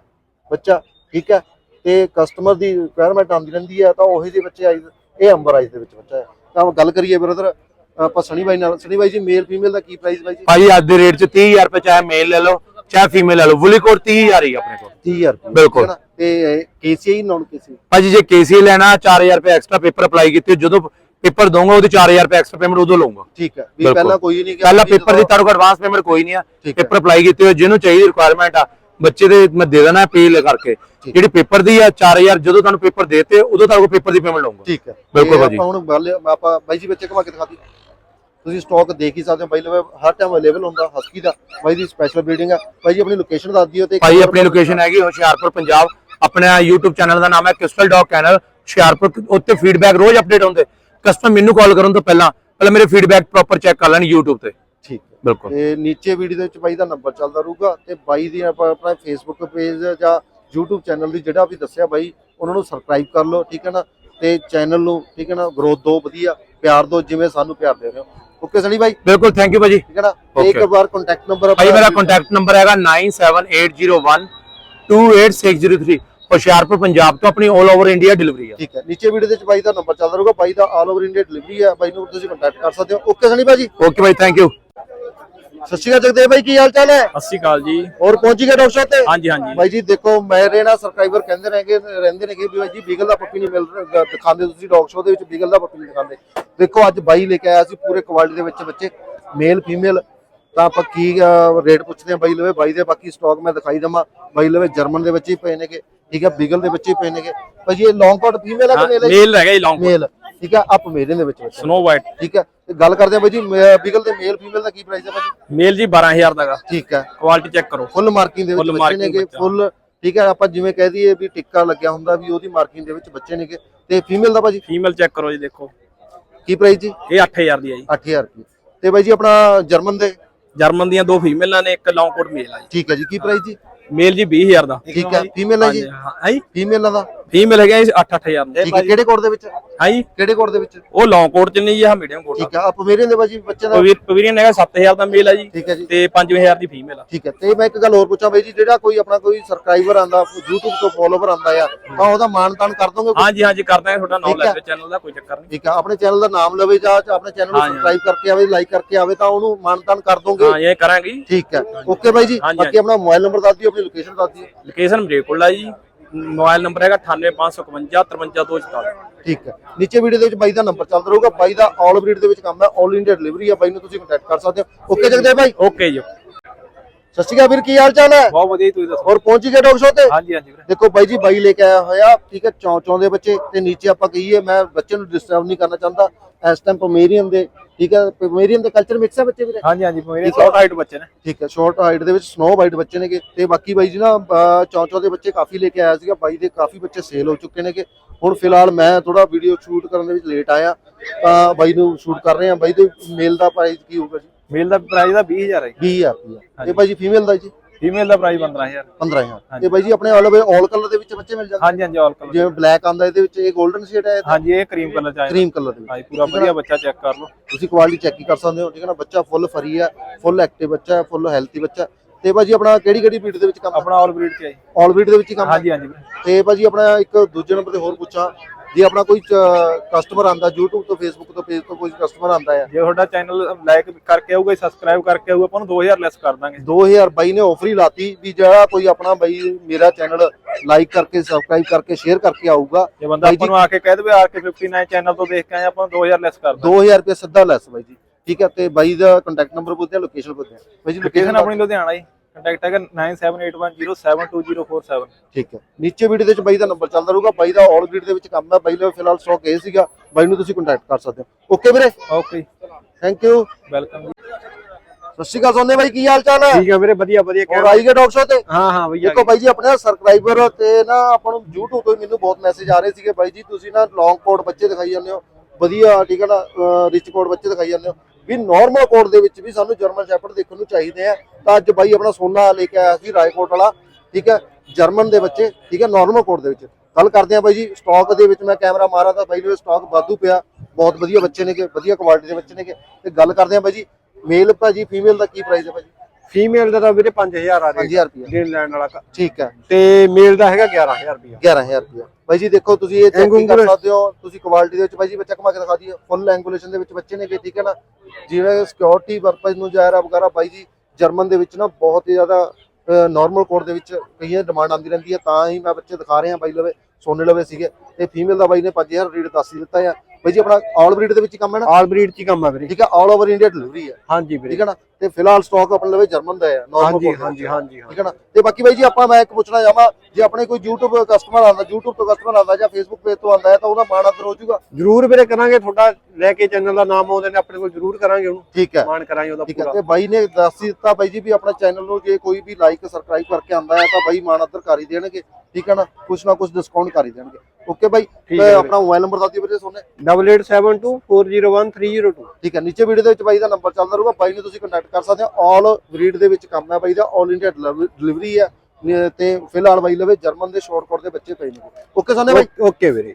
ਬੱਚਾ, ਠੀਕ ਹੈ। ਤੇ ਕਸਟਮਰ ਦੀ ਰਿਕੁਆਇਰਮੈਂਟ ਆਉਂਦੀ ਰਹਿੰਦੀ ਹੈ, ਤਾਂ ਉਹੇ ਜਿਹੇ ਬੱਚੇ ਆਈਜ਼ ਇਹ ਅੰਬਰ ਆਈਜ਼ ਦੇ ਵਿੱਚ ਬੱਚਾ ਹੈ। ਤਾਂ ਆਪਾਂ ਗੱਲ ਕਰੀਏ ਬ੍ਰਦਰ ਆਪਾਂ ਸਣੀ ਬਾਈ ਨਾਲ ਸਣੀ ਬਾਈ ਜੀ ਮੇਲ ਫੀਮੇਲ ਦਾ ਕੀ ਪ੍ਰਾਈਸ ਬਾਈ ਜੀ? ਭਾਈ ਅੱਜ ਦੇ ਰੇਟ 'ਚ 30000 ਰੁਪਏ ਚਾਹੇ ਮੇਲ ਲੈ ਲਓ। ਚਾਹੇ ਫੀਮੇਲ ਲੈ ਲਓ ਵੁਲੀ ਕੋਟ 30000 ਹੀ ਆਪਣੇ ਕੋਲ। 30000 ਰੁਪਏ। ਬਿਲਕੁਲ। ਠੀਕ ਹੈ ਨਾ? ਤੇ ਕੇਸੀਆਈ ਨਾਨ ਕੇਸੀ? ਭਾਜੀ ਜੇ ਕੇਸੀ ਲੈਣਾ 4000 ਰੁਪਏ ਐਕਸਟਰਾ ਪੇਪਰ ਅਪਲਾਈ ਕੀਤੇ ਜਦੋਂ ਪੇਪਰ ਦਊਂਗਾ ਉਹਦੀ 4000 ਰੁਪਏ ਐਕਸਟਰਾ ਪੇਮੈਂਟ ਉਦੋਂ ਲਊਂਗਾ। ਠੀਕ ਹੈ। ਵੀ ਬਿਲਕੁਲ। ਪਹਿਲਾਂ ਕੋਈ ਨਹੀਂ ਪਹਿਲਾਂ ਪੇਪਰ ਦੀ ਤੁਹਾਡੇ ਕੋਲ ਐਡਵਾਂਸ ਪੇਮੈਂਟ ਕੋਈ ਨਹੀਂ ਆ। ਠੀਕ ਹੈ। ਪੇਪਰ ਅਪਲਾਈ ਕੀਤੇ ਹੋਏ ਜਿਹਨੂੰ ਚਾਹੀਦੀ ਰਿਕੁਆਇਰਮੈਂਟ ਆ ਬੱਚੇ ਦੇ ਮੈਂ ਦੇ ਦੇਣਾ ਪੇ ਕਰਕੇ। ਜਿਹੜੀ ਪੇਪਰ ਦੀ ਆ 4000 ਜਦੋਂ ਤੁਹਾਨੂੰ ਪੇਪਰ ਦੇਤੇ ਉਦੋਂ ਤੁਹਾਡੇ ਕੋਲ ਪੇਪਰ ਦੀ ਪੇਮੈਂਟ ਲਊਂਗਾ। ਠੀਕ ਹੈ। ਬਿਲਕੁਲ ਤੇ ਭਾਜੀ। ਆਪਾਂ ਹੁਣ ਗੱਲ ਆਪਾਂ ਬਾਈ ਜੀ ਬੱਚੇ ਘਮਾ ਕੇ ਦਿਖਾ ਦੀ ਤੁਸੀਂ ਸਟਾਕ ਦੇਖ ਹੀ ਸਕਦੇ ਹੋ ਬਾਈ ਲਵੇ ਹਰ ਟਾਈਮ ਅਵੇਲੇਬਲ ਹੁੰਦਾ ਹਸਕੀ ਦਾ ਬਾਈ ਦੀ ਸਪੈਸ਼ਲ ਬਰੀਡਿੰਗ ਆ। ਬਾਈ ਜੀ ਆਪਣੀ ਲੋਕੇਸ਼ਨ ਦੱਸ ਦਿਓ ਤੇ ਭਾਈ ਆਪਣੀ ਲੋਕੇਸ਼ਨ ਹੈਗੀ ਹੁਸ਼ਿਆਰਪੁਰ ਪੰਜਾਬ। ਆਪਣਾ YouTube ਚੈਨਲ ਦਾ ਨਾਮ ਹੈ ਕ੍ਰਿਸਟਲ ਡੌਗ ਕੈਨਲ ਹੁਸ਼ਿਆਰਪੁਰ ਉੱਤੇ ਫੀਡਬੈਕ ਰੋਜ਼ ਅਪਡੇਟ ਹੁੰਦੇ। ਕਸਟਮਰ ਮੈਨੂੰ ਕਾਲ ਕਰਨ ਤੋਂ ਪਹਿਲਾਂ ਪਹਿਲਾਂ ਮੇਰੇ ਫੀਡਬੈਕ ਪ੍ਰੋਪਰ ਚੈੱਕ ਕਰ ਲੈਣ YouTube ਤੇ। ਠੀਕ ਬਿਲਕੁਲ। ਤੇ ਨੀਚੇ ਵੀਡੀਓ ਦੇ ਵਿੱਚ ਬਾਈ ਦਾ ਨੰਬਰ ਚੱਲਦਾ ਰਹੂਗਾ ਤੇ ਬਾਈ ਦੀ ਆਪਾਂ ਆਪਣਾ ਫੇਸਬੁੱਕ ਪੇਜ ਜਾਂ YouTube ਚੈਨਲ ਦੀ ਜਿਹੜਾ ਵੀ ਦੱਸਿਆ ਬਾਈ ਉਹਨਾਂ ਨੂੰ ਸਬਸਕ੍ਰਾਈਬ ਕਰ ਲਓ ਠੀਕ ਹੈ ਨਾ? ਤੇ ਚੈਨਲ ਨੂੰ ਠੀਕ ਹੈ ਨਾ? ਗਰੋਥ ਦਿਓ ਵਧੀਆ ਪਿਆਰ ਦਿਓ ਜਿਵੇਂ ਸਾਨੂੰ ਪਿਆਰ ਦੇ ਰਹੇ ਹੋ। ਓਕੇ ਸਣੀ ਬਾਈ ਬਿਲਕੁਲ ਥੈਂਕ ਯੂ ਭਾਜੀ। ਠੀਕ ਹੈ ਨਾ? ਤੇ ਇੱਕ. ਵਾਰ ਕੰਟੈਕਟ ਨੰਬਰ ਭਾਈ ਮੇਰਾ ਕੰਟੈਕਟ ਨੰਬਰ ਹੈਗਾ 9780128603 ਹੁਸ਼ਿਆਰਪੁਰ ਪੰਜਾਬ ਤੋਂ ਆਪਣੀ 올 ਓਵਰ ਇੰਡੀਆ ਡਿਲੀਵਰੀ ਆ। ਠੀਕ ਹੈ। ਨੀਚੇ ਵੀਡੀਓ ਦੇ ਵਿੱਚ ਬਾਈ ਦਾ ਨੰਬਰ ਚੱਲਦਾ ਰਹੂਗਾ ਬਾਈ ਦਾ ਆਲ ਓਵਰ ਇੰਡੀਆ ਡਿਲੀਵਰੀ ਹੈ ਬਾਈ ਨੂੰ ਤੁਸੀਂ ਕੰਟੈਕਟ ਕਰ ਸਕਦੇ ਹੋ। ਓਕੇ ਸਣੀ ਬਾਜੀ ਓਕੇ ਭਾਈ ਥੈਂਕ ਯੂ ਸਤਿ ਸ਼੍ਰੀ ਅਕਾਲ ਜਗਦੇਵ ਬਾਈ ਕੀ ਹਾਲ ਚਾਲ ਹੈ? ਸਤਿ ਸ਼੍ਰੀ ਅਕਾਲ ਜੀ। ਹੋਰ ਪਹੁੰਚੀ ਗਏ ਡਾਕਟਰ ਸਾਹਿਬ ਤੇ? ਹਾਂਜੀ ਹਾਂਜੀ। ਬਾਈ ਜੀ ਦੇਖੋ ਮੇਰੇ ਨਾਲ ਸਬਸਕ੍ਰਾਈਬਰ ਕਹਿੰਦੇ ਰਹਿੰਗੇ ਰਹਿੰਦੇ ਨੇ ਕਿ ਵੀ ਬਾਈ ਜੀ ਬੀਗਲ ਦਾ ਪੱਪੀ ਨਹੀਂ ਮਿਲ ਰਿਹਾ ਦਿਖਾਉਂਦੇ ਤੁਸੀਂ ਡੌਗ ਸ਼ੋ ਦੇ ਵਿੱਚ ਬੀਗਲ ਦਾ ਪੱਪੀ ਨਹੀਂ ਦਿਖਾਉਂਦੇ। ਦੇਖੋ ਅੱਜ ਬਾਈ ਲੈ ਕੇ ਆਇਆ ਸੀ ਪੂਰੇ ਕੁਆਲਿਟੀ ਦੇ ਵਿੱਚ ਬੱਚੇ ਮੇਲ ਫੀਮੇਲ ਤਾਂ ਆਪਾਂ ਕੀ ਰੇਟ ਪੁੱਛਦੇ ਆ ਬਾਈ ਲਵੇ ਬਾਈ ਦੇ ਬਾਕੀ ਸਟਾਕ ਮੈਂ ਦਿਖਾਈ ਦਵਾਂ। ਬਾਈ ਲਵੇ ਜਰਮਨ ਦੇ ਵਿੱਚ ਹੀ ਪਏ ਨੇਗੇ ਠੀਕ ਹੈ ਬੀਗਲ ਦੇ ਵਿੱਚ ਹੀ ਪਏ ਨੇਗੇ। ਭਾਈ ਜੀ ਇਹ ਲੌਂਗ ਕੋਟ ਫੀਮੇਲ ਹੈ ਕਿ ਮੇਲ ਹੈ? ਮੇਲ ਹੈਗਾ ਜੀ ਲੌਂਗ ਮੇਲ ਠੀਕ ਹੈ ਅਪ ਮੇਲ ਦੇ ਵਿੱਚ ਸਨੋ ਵਾਈਟ ਠੀਕ ਹੈ ਤੇ ਗੱਲ ਕਰਦੇ ਆ ਬਾਈ ਜੀ ਬਿਗਲ ਦੇ ਮੇਲ ਫੀਮੇਲ ਦਾ ਕੀ ਪ੍ਰਾਈਸ ਹੈ ਭਾਜੀ ਮੇਲ ਜੀ 12000 ਦਾਗਾ ਠੀਕ ਹੈ। ਕੁਆਲਿਟੀ ਚੈੱਕ ਕਰੋ। ਫੁੱਲ ਮਾਰਕਿੰਗ ਦੇ ਵਿੱਚ Full ਬੱਚੇ marking ਨੇਗੇ ਬੱਚਾ। ਫੁੱਲ ਠੀਕ ਹੈ ਆਪਾਂ ਜਿਵੇਂ ਕਹਿ ਦਈਏ ਵੀ ਟਿੱਕਾ ਲੱਗਿਆ ਹੁੰਦਾ ਵੀ ਉਹਦੀ ਮਾਰਕਿੰਗ ਦੇ ਵਿੱਚ ਬੱਚੇ ਨੇਗੇ। ਤੇ ਫੀਮੇਲ ਦਾ ਭਾਜੀ ਫੀਮੇਲ ਚੈੱਕ ਕਰੋ ਜੀ ਦੇਖੋ। ਕੀ ਪ੍ਰਾਈਸ ਜੀ? ਇਹ 8000 ਦੀ ਹੈ ਜੀ। 8000 ਰੁਪਏ। ਤੇ ਬਾਈ ਜੀ ਆਪਣਾ ਜਰਮਨ ਦੇ? ਜਰਮਨ ਦੀਆਂ ਦੋ ਫੀਮੇਲਾਂ ਨੇ ਇੱਕ ਲੌਂਗ ਕੋਟ ਮੇਲ ਆ ਜੀ। ਠੀਕ ਹੈ ਜੀ ਕੀ ਪ੍ਰਾਈਸ ਜੀ? ਮੇਲ ਜੀ 20000 ਦਾ। ਠੀਕ ਹੈ ਫੀਮੇਲ ਹੈ ਜੀ? ਹਾਂ ਜੀ। ਫੀਮੇਲਾਂ ਦਾ? ਫੀਮੇਲ ਹੈਗਾ 8-8000 ਦਾ ਠੀਕ ਹੈ ਕਿਹੜੇ ਕੋਡ ਦੇ ਵਿੱਚ? ਹਾਂ ਜੀ ਕਿਹੜੇ ਕੋਡ ਦੇ ਵਿੱਚ? ਉਹ ਲੌਂਗ ਕੋਟ ਚ ਨਹੀਂ ਜੀ ਆਹ ਮੀਡੀਅਮ ਕੋਟ ਠੀਕ ਹੈ ਆ ਪਮੇਰੀਅਨ ਦੇ ਬਾਜੀ ਬੱਚੇ ਦਾ? ਪਵੀਰ ਪਵੀਰੀਅਨ ਹੈਗਾ 7000 ਦਾ ਮੇਲ ਆ ਜੀ ਠੀਕ ਹੈ ਜੀ। ਤੇ 5000 ਦੀ ਫੀਮੇਲ ਆ। ਠੀਕ ਹੈ ਤੇ ਮੈਂ ਇੱਕ ਗੱਲ ਹੋਰ ਪੁੱਛਾਂ ਬਾਈ ਜੀ ਜਿਹੜਾ ਕੋਈ ਆਪਣਾ ਕੋਈ ਸਬਸਕ੍ਰਾਈਬਰ ਆਂਦਾ YouTube ਤੋਂ ਫੋਲੋਵਰ ਆਂਦਾ ਆ ਤਾਂ ਉਹਦਾ ਮਾਣ ਤਾਣ ਕਰ ਦੋਗੇ ਹਾਂ ਜੀ ਹਾਂ ਜੀ ਕਰਦਾ ਤੁਹਾਡਾ ਨਾਮ ਠੀਕ ਹੈ। ਲੈ ਕੇ ਚੈਨਲ ਦਾ ਕੋਈ ਚੱਕਰ ਨਹੀਂ। ਠੀਕ ਹੈ ਆਪਣੇ ਚੈਨਲ ਦਾ ਨਾਮ ਲਵੇ ਜਾਂ ਆਪਣੇ ਚੈਨਲ ਨੂੰ ਸਬਸਕ੍ਰਾਈਬ ਕਰਕੇ ਆਵੇ ਲਾਈਕ ਕਰਕੇ ਆਵੇ ਤਾਂ ਉਹਨੂੰ ਮਾਣ ਤਾਣ ਕਰ ਦੋਗੇ? ਹਾਂ ਇਹ ਕਰਾਂਗੇ ਜੀ। ਠੀਕ ਹੈ ਓਕੇ ਬਾਈ ਜੀ, ਬਾਕੀ ਆਪਣਾ ਮੋਬਾਈਲ ਨੰਬਰ ਦੱਸ ਦਿਓ ਆਪਣੀ ਲੋਕੇਸ਼ਨ ਦੱਸ ਦਿਓ। ਲੋਕੇਸ਼ਨ ਮਰੇਕੋਲਾ ਜੀ। ਮੋਬਾਈਲ ਨੰਬਰ ਹੈਗਾ 98551 53244 ਠੀਕ ਹੈ। ਨੀਚੇ ਵੀਡੀਓ ਦੇ ਵਿੱਚ ਬਾਈ ਦਾ ਨੰਬਰ ਚੱਲਦਾ ਰਹੂਗਾ। ਬਾਈ ਦਾ ਆਲ ਬਰੀਡ ਦੇ ਵਿੱਚ ਕੰਮ ਹੈ। ਆਲ ਇੰਡੀਆ ਡਿਲੀਵਰੀ ਹੈ। ਬਾਈ ਨੂੰ ਤੁਸੀਂ ਕੰਟੈਕਟ ਕਰ ਸਕਦੇ ਹੋ। ਓਕੇ ਜਗਦੇ ਬਾਈ ਓਕੇ ਜੀ। ਸਤਿ ਸ਼੍ਰੀ ਅਕਾਲ ਵੀਰ ਕੀ ਹਾਲ ਚਾਲ ਹੈ? ਬਹੁਤ ਵਧੀਆ ਜੀ, ਤੁਸੀਂ ਦੱਸੋ? ਹੋਰ ਪਹੁੰਚ ਗਏ ਡੌਗ ਸ਼ੋ ਤੇ? ਹਾਂਜੀ ਹਾਂਜੀ ਵੀਰੇ। ਦੇਖੋ ਬਾਈ ਜੀ ਬਾਈ ਲੈ ਕੇ ਆਇਆ ਹੋਇਆ ਠੀਕ ਹੈ ਚੌਂ ਚੌਂ ਦੇ ਬੱਚੇ ਤੇ ਨੀਚੇ ਆਪਾਂ ਕਹੀਏ ਮੈਂ ਬੱਚੇ ਨੂੰ ਡਿਸਟਰਬ ਨਹੀਂ ਕਰਨਾ ਚਾਹੁੰਦਾ ਇਸ ਟਾਈਮ ਪਮੇਰੀਅਨ ਦੇ ਠੀਕ ਹੈ ਪਮੇਰੀਅਨ ਦੇ ਕਲਚਰ ਮਿਕਸ ਹੈ ਬੱਚੇ ਵੀਰੇ? ਹਾਂਜੀ ਹਾਂਜੀ ਮੇਰੇ ਸ਼ਾਰਟ ਹਾਈਟ ਬੱਚੇ ਨੇ। ਠੀਕ ਹੈ ਸ਼ਾਰਟ ਹਾਈਟ ਦੇ ਵਿੱਚ ਸਨੋ ਵਾਈਟ ਬੱਚੇ ਨੇਗੇ ਤੇ ਬਾਕੀ ਬਾਈ ਜੀ ਨਾ ਅਹ ਚੌਂ ਚੌਂ ਦੇ ਬੱਚੇ ਕਾਫੀ ਲੈ ਕੇ ਆਇਆ ਸੀਗਾ ਬਾਈ ਦੇ ਕਾਫੀ ਬੱਚੇ ਸੇਲ ਹੋ ਚੁੱਕੇ ਨੇਗੇ। ਹੁਣ ਫਿਲਹਾਲ ਮੈਂ ਥੋੜਾ ਵੀਡੀਓ ਸ਼ੂਟ ਕਰਨ ਦੇ ਵਿੱਚ ਲੇਟ ਆਇਆ ਤਾਂ ਬਾਈ ਨੂੰ ਸ਼ੂਟ ਕਰ ਰਹੇ ਆ ਬਾਈ ਦੇ ਮੇਲ ਦਾ ਪ੍ਰਾਈਸ ਕੀ ਹੋਊਗਾ ਜੀ? ਮੇਲ ਦਾ ਪ੍ਰਾਈਸ ਦਾ 20000 ਹੈ 20000 ਰੁਪਏ ਤੇ ਬਾਈ ਜੀ ਫੀਮੇਲ ਦਾ ਜੀ? ਫੀਮੇਲ ਦਾ ਪ੍ਰਾਈਸ 15000 15000 ਤੇ ਬਾਈ ਜੀ ਆਪਣੇ ਆਲ ਆਲ ਕਲਰ ਦੇ ਵਿੱਚ ਬੱਚੇ ਮਿਲ ਜਾਂਦੇ? ਹਾਂਜੀ ਹਾਂਜੀ ਆਲ ਕਲਰ ਜਿਵੇਂ ਬਲੈਕ ਆਂਦਾ ਇਹਦੇ ਵਿੱਚ ਇਹ 골ਡਨ ਸ਼ੇਡ ਹੈ ਹਾਂਜੀ ਇਹ ਕਰੀਮ ਕਲਰ ਚ ਆਇਆ ਕਰੀਮ ਕਲਰ ਦੇ ਹਾਂਜੀ ਪੂਰਾ ਵਧੀਆ ਬੱਚਾ ਚੈੱਕ ਕਰ ਲਓ। ਤੁਸੀਂ ਕੁਆਲਿਟੀ ਚੈੱਕ ਹੀ ਕਰ ਸਕਦੇ ਹੋ ਠੀਕ ਹੈ ਨਾ? ਬੱਚਾ ਫੁੱਲ ਫਰੀ ਹੈ ਫੁੱਲ ਐਕਟਿਵ ਬੱਚਾ ਹੈ ਫੁੱਲ ਹੈਲਥੀ ਬੱਚਾ। ਤੇ ਭਾਜੀ ਆਪਣਾ ਕਿਹੜੀ ਕਿਹੜੀ ਬਰੀਡ ਦੇ ਵਿੱਚ ਕੰਮ ਆਪਣਾ ਆਲ ਬਰੀਡ ਚ ਹੈ। ਆਲ ਬਰੀਡ ਦੇ ਵਿੱਚ ਹੀ ਕੰਮ? ਹਾਂਜੀ ਹਾਂਜੀ। ਤੇ ਭਾਜੀ ਆਪਣਾ ਇੱਕ ਦੂਜੇ ਨੰਬਰ ਤੇ ਹੋਰ ਪੁੱਛਾਂ। ਜੇ ਆਪਣਾ ਕੋਈ ਕਸਟਮਰ ਆਂਦਾ YouTube ਤੋਂ Facebook ਤੋਂ ਪੇਜ ਤੋਂ ਕੋਈ ਕਸਟਮਰ ਆਂਦਾ ਹੈ ਜੇ ਤੁਹਾਡਾ ਚੈਨਲ ਲਾਈਕ ਕਰਕੇ ਆਊਗਾ ਸਬਸਕ੍ਰਾਈਬ ਕਰਕੇ ਆਊਗਾ ਆਪਾਂ ਨੂੰ 2000 ਲੈਸ ਕਰ ਦਾਂਗੇ। 2000 ਬਾਈ ਨੇ ਆਫਰ ਹੀ ਲਾਤੀ ਵੀ ਜਿਹੜਾ ਕੋਈ ਆਪਣਾ ਬਾਈ ਮੇਰਾ ਚੈਨਲ ਲਾਈਕ ਕਰਕੇ ਸਬਸਕ੍ਰਾਈਬ ਕਰਕੇ ਸ਼ੇਅਰ ਕਰਕੇ ਆਊਗਾ। ਜੇ ਬੰਦਾ ਆਪਾਂ ਨੂੰ ਆ ਕੇ ਕਹਿ ਦੇਵੇ ਆਰ ਕੇ 59 ਚੈਨਲ ਤੋਂ ਦੇਖ ਕੇ ਆਏ ਆਪਾਂ ਨੂੰ 2000 ਲੈਸ ਕਰ ਦਾਂਗੇ। 2000 ਰੁਪਏ ਸਿੱਧਾ ਲੈਸ ਬਾਈ ਜੀ। ਠੀਕ ਹੈ ਤੇ ਬਾਈ ਦਾ ਕੰਟੈਕਟ ਨੰਬਰ ਪੁੱਛਦੇ ਆ ਲੋਕੇਸ਼ਨ ਪੁੱਛਦੇ ਆ ਬਾਈ ਜੀ ਲੋਕੇਸ਼ਨ ਆਪਣੀ ਲੁਧਿਆਣਾ ਜੀ। ਕੰਟੈਕਟ ਹੈਗਾ 9781072047 ਠੀਕ ਹੈ। ਨੀਚੇ ਵੀਡੀਓ ਦੇ ਵਿੱਚ ਬਾਈ ਦਾ ਨੰਬਰ ਚੱਲਦਾ ਰਹੂਗਾ। ਬਾਈ ਦਾ ਆਲ ਬਰੀਡ ਦੇ ਵਿੱਚ ਕੰਮ ਹੈ। ਬਾਈ ਲਈ ਫਿਲਹਾਲ ਸਟਾਕ ਇਹ ਸੀਗਾ। ਬਾਈ ਨੂੰ ਤੁਸੀਂ ਕੰਟੈਕਟ ਕਰ ਸਕਦੇ ਹੋ। ਓਕੇ ਵੀਰੇ? ਓਕੇ ਥੈਂਕ ਯੂ ਵੈਲਕਮ ਜੀ ਸਤਿ ਸ਼੍ਰੀ ਅਕਾਲ ਸੋਨੇ ਬਾਈ ਕੀ ਹਾਲ ਚਾਲ ਹੈ? ਠੀਕ ਹੈ ਵੀਰੇ ਵਧੀਆ ਵਧੀਆ। ਹੋਰ ਆਈ ਗਏ ਡੌਗ ਸ਼ੋ ਤੇ? ਹਾਂ ਹਾਂ ਭਈਆ ਦੇਖੋ ਬਾਈ ਜੀ ਆਪਣੇ ਸਬਸਕ੍ਰਾਈਬਰ ਤੇ ਨਾ ਆਪਾਂ ਨੂੰ YouTube ਤੋਂ ਮੈਨੂੰ ਬਹੁਤ ਮੈਸੇਜ ਆ ਰਹੇ ਸੀਗੇ। ਬਾਈ ਜੀ ਤੁਸੀਂ ਨਾ ਲੌਂਗ ਕੋਡ ਬੱਚੇ ਦਿਖਾਈ ਜਾਂਦੇ ਹੋ। ਵਧੀਆ ਠੀਕ ਹੈ ਨਾ ਰਿਚ ਕੋਡ ਬੱਚੇ ਦਿਖਾਈ ਜਾਂਦੇ ਹੋ। ਵੀ ਨਾਰਮਲ ਕੋਡ ਦੇ ਵਿੱਚ ਵੀ ਸਾਨੂੰ ਜਰਮਨ ਸ਼ੈਪਰਡ ਦੇਖਣ ਨੂੰ ਚਾਹੀਦੇ ਆ। ਤਾਂ ਅੱਜ ਬਾਈ ਆਪਣਾ ਸੋਨਾ ਲੈ ਕੇ ਆਇਆ ਸੀ ਰਾਏਕੋਟ ਵਾਲਾ, ਠੀਕ ਹੈ? ਜਰਮਨ ਦੇ ਬੱਚੇ, ਠੀਕ ਹੈ? ਨਾਰਮਲ ਕੋਡ ਦੇ ਵਿੱਚ। ਗੱਲ ਕਰਦੇ ਆ ਬਾਈ ਜੀ ਸਟਾਕ ਦੇ ਵਿੱਚ ਮੈਂ ਕੈਮਰਾ ਮਾਰਾ ਤਾਂ ਬਾਈ ਦੇ ਸਟਾਕ ਵਾਧੂ ਪਿਆ। ਬਹੁਤ ਵਧੀਆ ਬੱਚੇ ਨੇਗੇ, ਵਧੀਆ ਕੁਆਲਿਟੀ ਦੇ ਬੱਚੇ ਨੇਗੇ। ਤੇ ਗੱਲ ਕਰਦੇ ਆ ਬਾਈ ਜੀ ਮੇਲ ਭਾਜੀ ਫੀਮੇਲ ਦਾ ਕੀ ਪ੍ਰਾਈਸ ਹੈ ਭਾਜੀ ਫੀਮੇਲ ਦਾ ਤਾਂ ਵੀਰੇ 5000 ਆ 5000 ਰੁਪਏ ਡੇਢ ਲੈਣ ਵਾਲਾ ਕ- ਠੀਕ ਹੈ। ਤੇ ਮੇਲ ਦਾ ਹੈਗਾ 11000 ਰੁਪਇਆ 11000 ਰੁਪਏ ਬਾਈ ਜੀ ਦੇਖੋ ਤੁਸੀਂ ਇਹ ਚੈੱਕ Angular- ਕਰ ਸਕਦੇ ਹੋ ਤੁਸੀਂ ਕੁਆਲਿਟੀ ਦੇ ਵਿੱਚ ਬਾਈ ਜੀ ਬੱਚਾ ਕਮਾ ਕੇ ਦਿਖਾ ਦਈਏ। ਫੁੱਲ ਐਂਗੂਲੇਸ਼ਨ ਦੇ ਵਿੱਚ ਬੱਚੇ ਨੇਗੇ ਠੀਕ ਹੈ ਨਾ? ਜਿਵੇਂ ਸਿਕਿਉਰਿਟੀ ਪਰਪਸ ਨੂੰ ਜਾਇਰਾ ਵਗੈਰਾ ਬਾਈ ਜੀ ਜਰਮਨ ਦੇ ਵਿੱਚ ਨਾ ਬਹੁਤ ਹੀ ਜ਼ਿਆਦਾ ਨਾਰਮਲ ਕੋਡ ਦੇ ਵਿੱਚ ਕਈਆਂ ਡਿਮਾਂਡ ਆਉਂਦੀ ਰਹਿੰਦੀ ਹੈ। ਤਾਂ ਹੀ ਮੈਂ ਬੱਚੇ ਦਿਖਾ ਰਿਹਾ ਬਾਈ ਲਵੇ ਸੋਨੇ ਲਵੇ ਸੀਗੇ। ਤੇ ਫੀਮੇਲ ਦਾ ਬਾਈ ਨੇ 5000 ਰੇਟ ਦੱਸ ਦਿੱਤਾ ਆ। ਬਾਈ ਜੀ ਆਪਣਾ ਆਲ ਬਰੀਡ ਦੇ ਵਿੱਚ ਹੀ ਕੰਮ ਹੈ ਨਾ? ਆਲ ਬਰੀਡ ਚ ਹੀ ਕੰਮ ਆ ਵੀਰੇ। ਠੀਕ ਹੈ ਆਲ ਓਵਰ ਇੰਡੀਆ ਡਿਲੀਵਰੀ ਹੈ। ਹਾਂਜੀ ਠੀਕ ਵੀਰੇ ਹੈ ਨਾ? ਤੇ ਫਿਲਹਾਲ ਸਟਾਕ ਆਪਣੇ ਲਵੇ ਜਰਮਨ ਦਾ ਹੈ ਹਾਂਜੀ ਹਾਂਜੀ। ਹਾਂਜੀ ਠੀਕ ਹੈ ਨਾ? ਤੇ ਬਾਕੀ ਬਾਈ ਜੀ ਆਪਾਂ ਮੈਂ ਇੱਕ ਪੁੱਛਣਾ ਚਾਹਾਂ ਜੇ ਆਪਣੇ ਕੋਈ YouTube ਕਸਟਮਰ ਆਉਂਦਾ YouTube ਤੋਂ ਕਸਟਮਰ ਆਉਂਦਾ ਜਾਂ Facebook ਪੇਜ ਤੋਂ ਆਉਂਦਾ ਹੈ ਤਾਂ ਉਹਦਾ ਮਾਣ ਆਦਰ ਹੋ ਜਾਊਗਾ? ਜਰੂਰ ਵੀਰੇ ਕਰਾਂਗੇ ਤੁਹਾਡਾ ਲੈ ਕੇ ਚੈਨਲ ਦਾ ਨਾਮ ਆਉਂਦੇ ਨੇ ਆਪਣੇ ਕੋਲ ਜਰੂਰ ਕਰਾਂਗੇ ਉਹਨੂੰ। ਠੀਕ ਹੈ। ਮਾਣ ਕਰਾਂਗੇ ਉਹਦਾ ਠੀਕ ਹੈ ਪੂਰਾ। ਤੇ ਬਾਈ ਨੇ ਦੱਸ ਹੀ ਦਿੱਤਾ ਬਾਈ ਜੀ ਵੀ ਆਪਣਾ ਚੈਨਲ ਨੂੰ ਜੇ ਕੋਈ ਵੀ ਲਾਈਕ ਸਬਸਕ੍ਰਾਈਬ ਕਰਕੇ ਆਂਦਾ ਹੈ ਤਾਂ ਬਾਈ ਮਾਣ ਆਦਰ ਕਰ ਹੀ ਦੇਣਗੇ। ਠੀਕ ਹੈ ਨਾ? ਕੁਛ ਨਾ ਕੁਛ ਡਿਸਕਾਊਂਟ ਕਰ ਹੀ ਦੇਣਗੇ। ਬਾਈ ਠੀਕ ਤੇ ਆਪਣਾ ਮੋਬਾਈਲ ਨੰਬਰ ਦੱਸ ਦਿਓ ਵੀਰੇ ਸੋਨੇ। 8872401302 ਠੀਕ ਹੈ ਨੀਚੇ ਵੀਡੀਓ ਦੇ ਵਿੱਚ ਬਾਈ ਦਾ ਨੰਬਰ ਚੱਲਦਾ ਰਹੂਗਾ। ਬਾਈ ਨੂੰ ਤੁਸੀਂ ਕੰਟੈਕਟ ਕਰ ਸਕਦੇ ਹੋ। ਆਲ ਬਰੀਡ ਦੇ ਵਿੱਚ ਕੰਮ ਹੈ ਬਾਈ ਦਾ। ਆਲ ਇੰਡੀਆ ਡਿਲੀਵਰੀ ਹੈ। ਤੇ ਫਿਲਹਾਲ ਬਾਈ ਲਵੇ ਜਰਮਨ ਦੇ ਸ਼ਾਰਟ ਦੇ ਬੱਚੇ ਪਏ ਨੇ। ਓਕੇ ਸੋਨੇ ਬਾਈ। ਓਕੇ ਵੀਰੇ।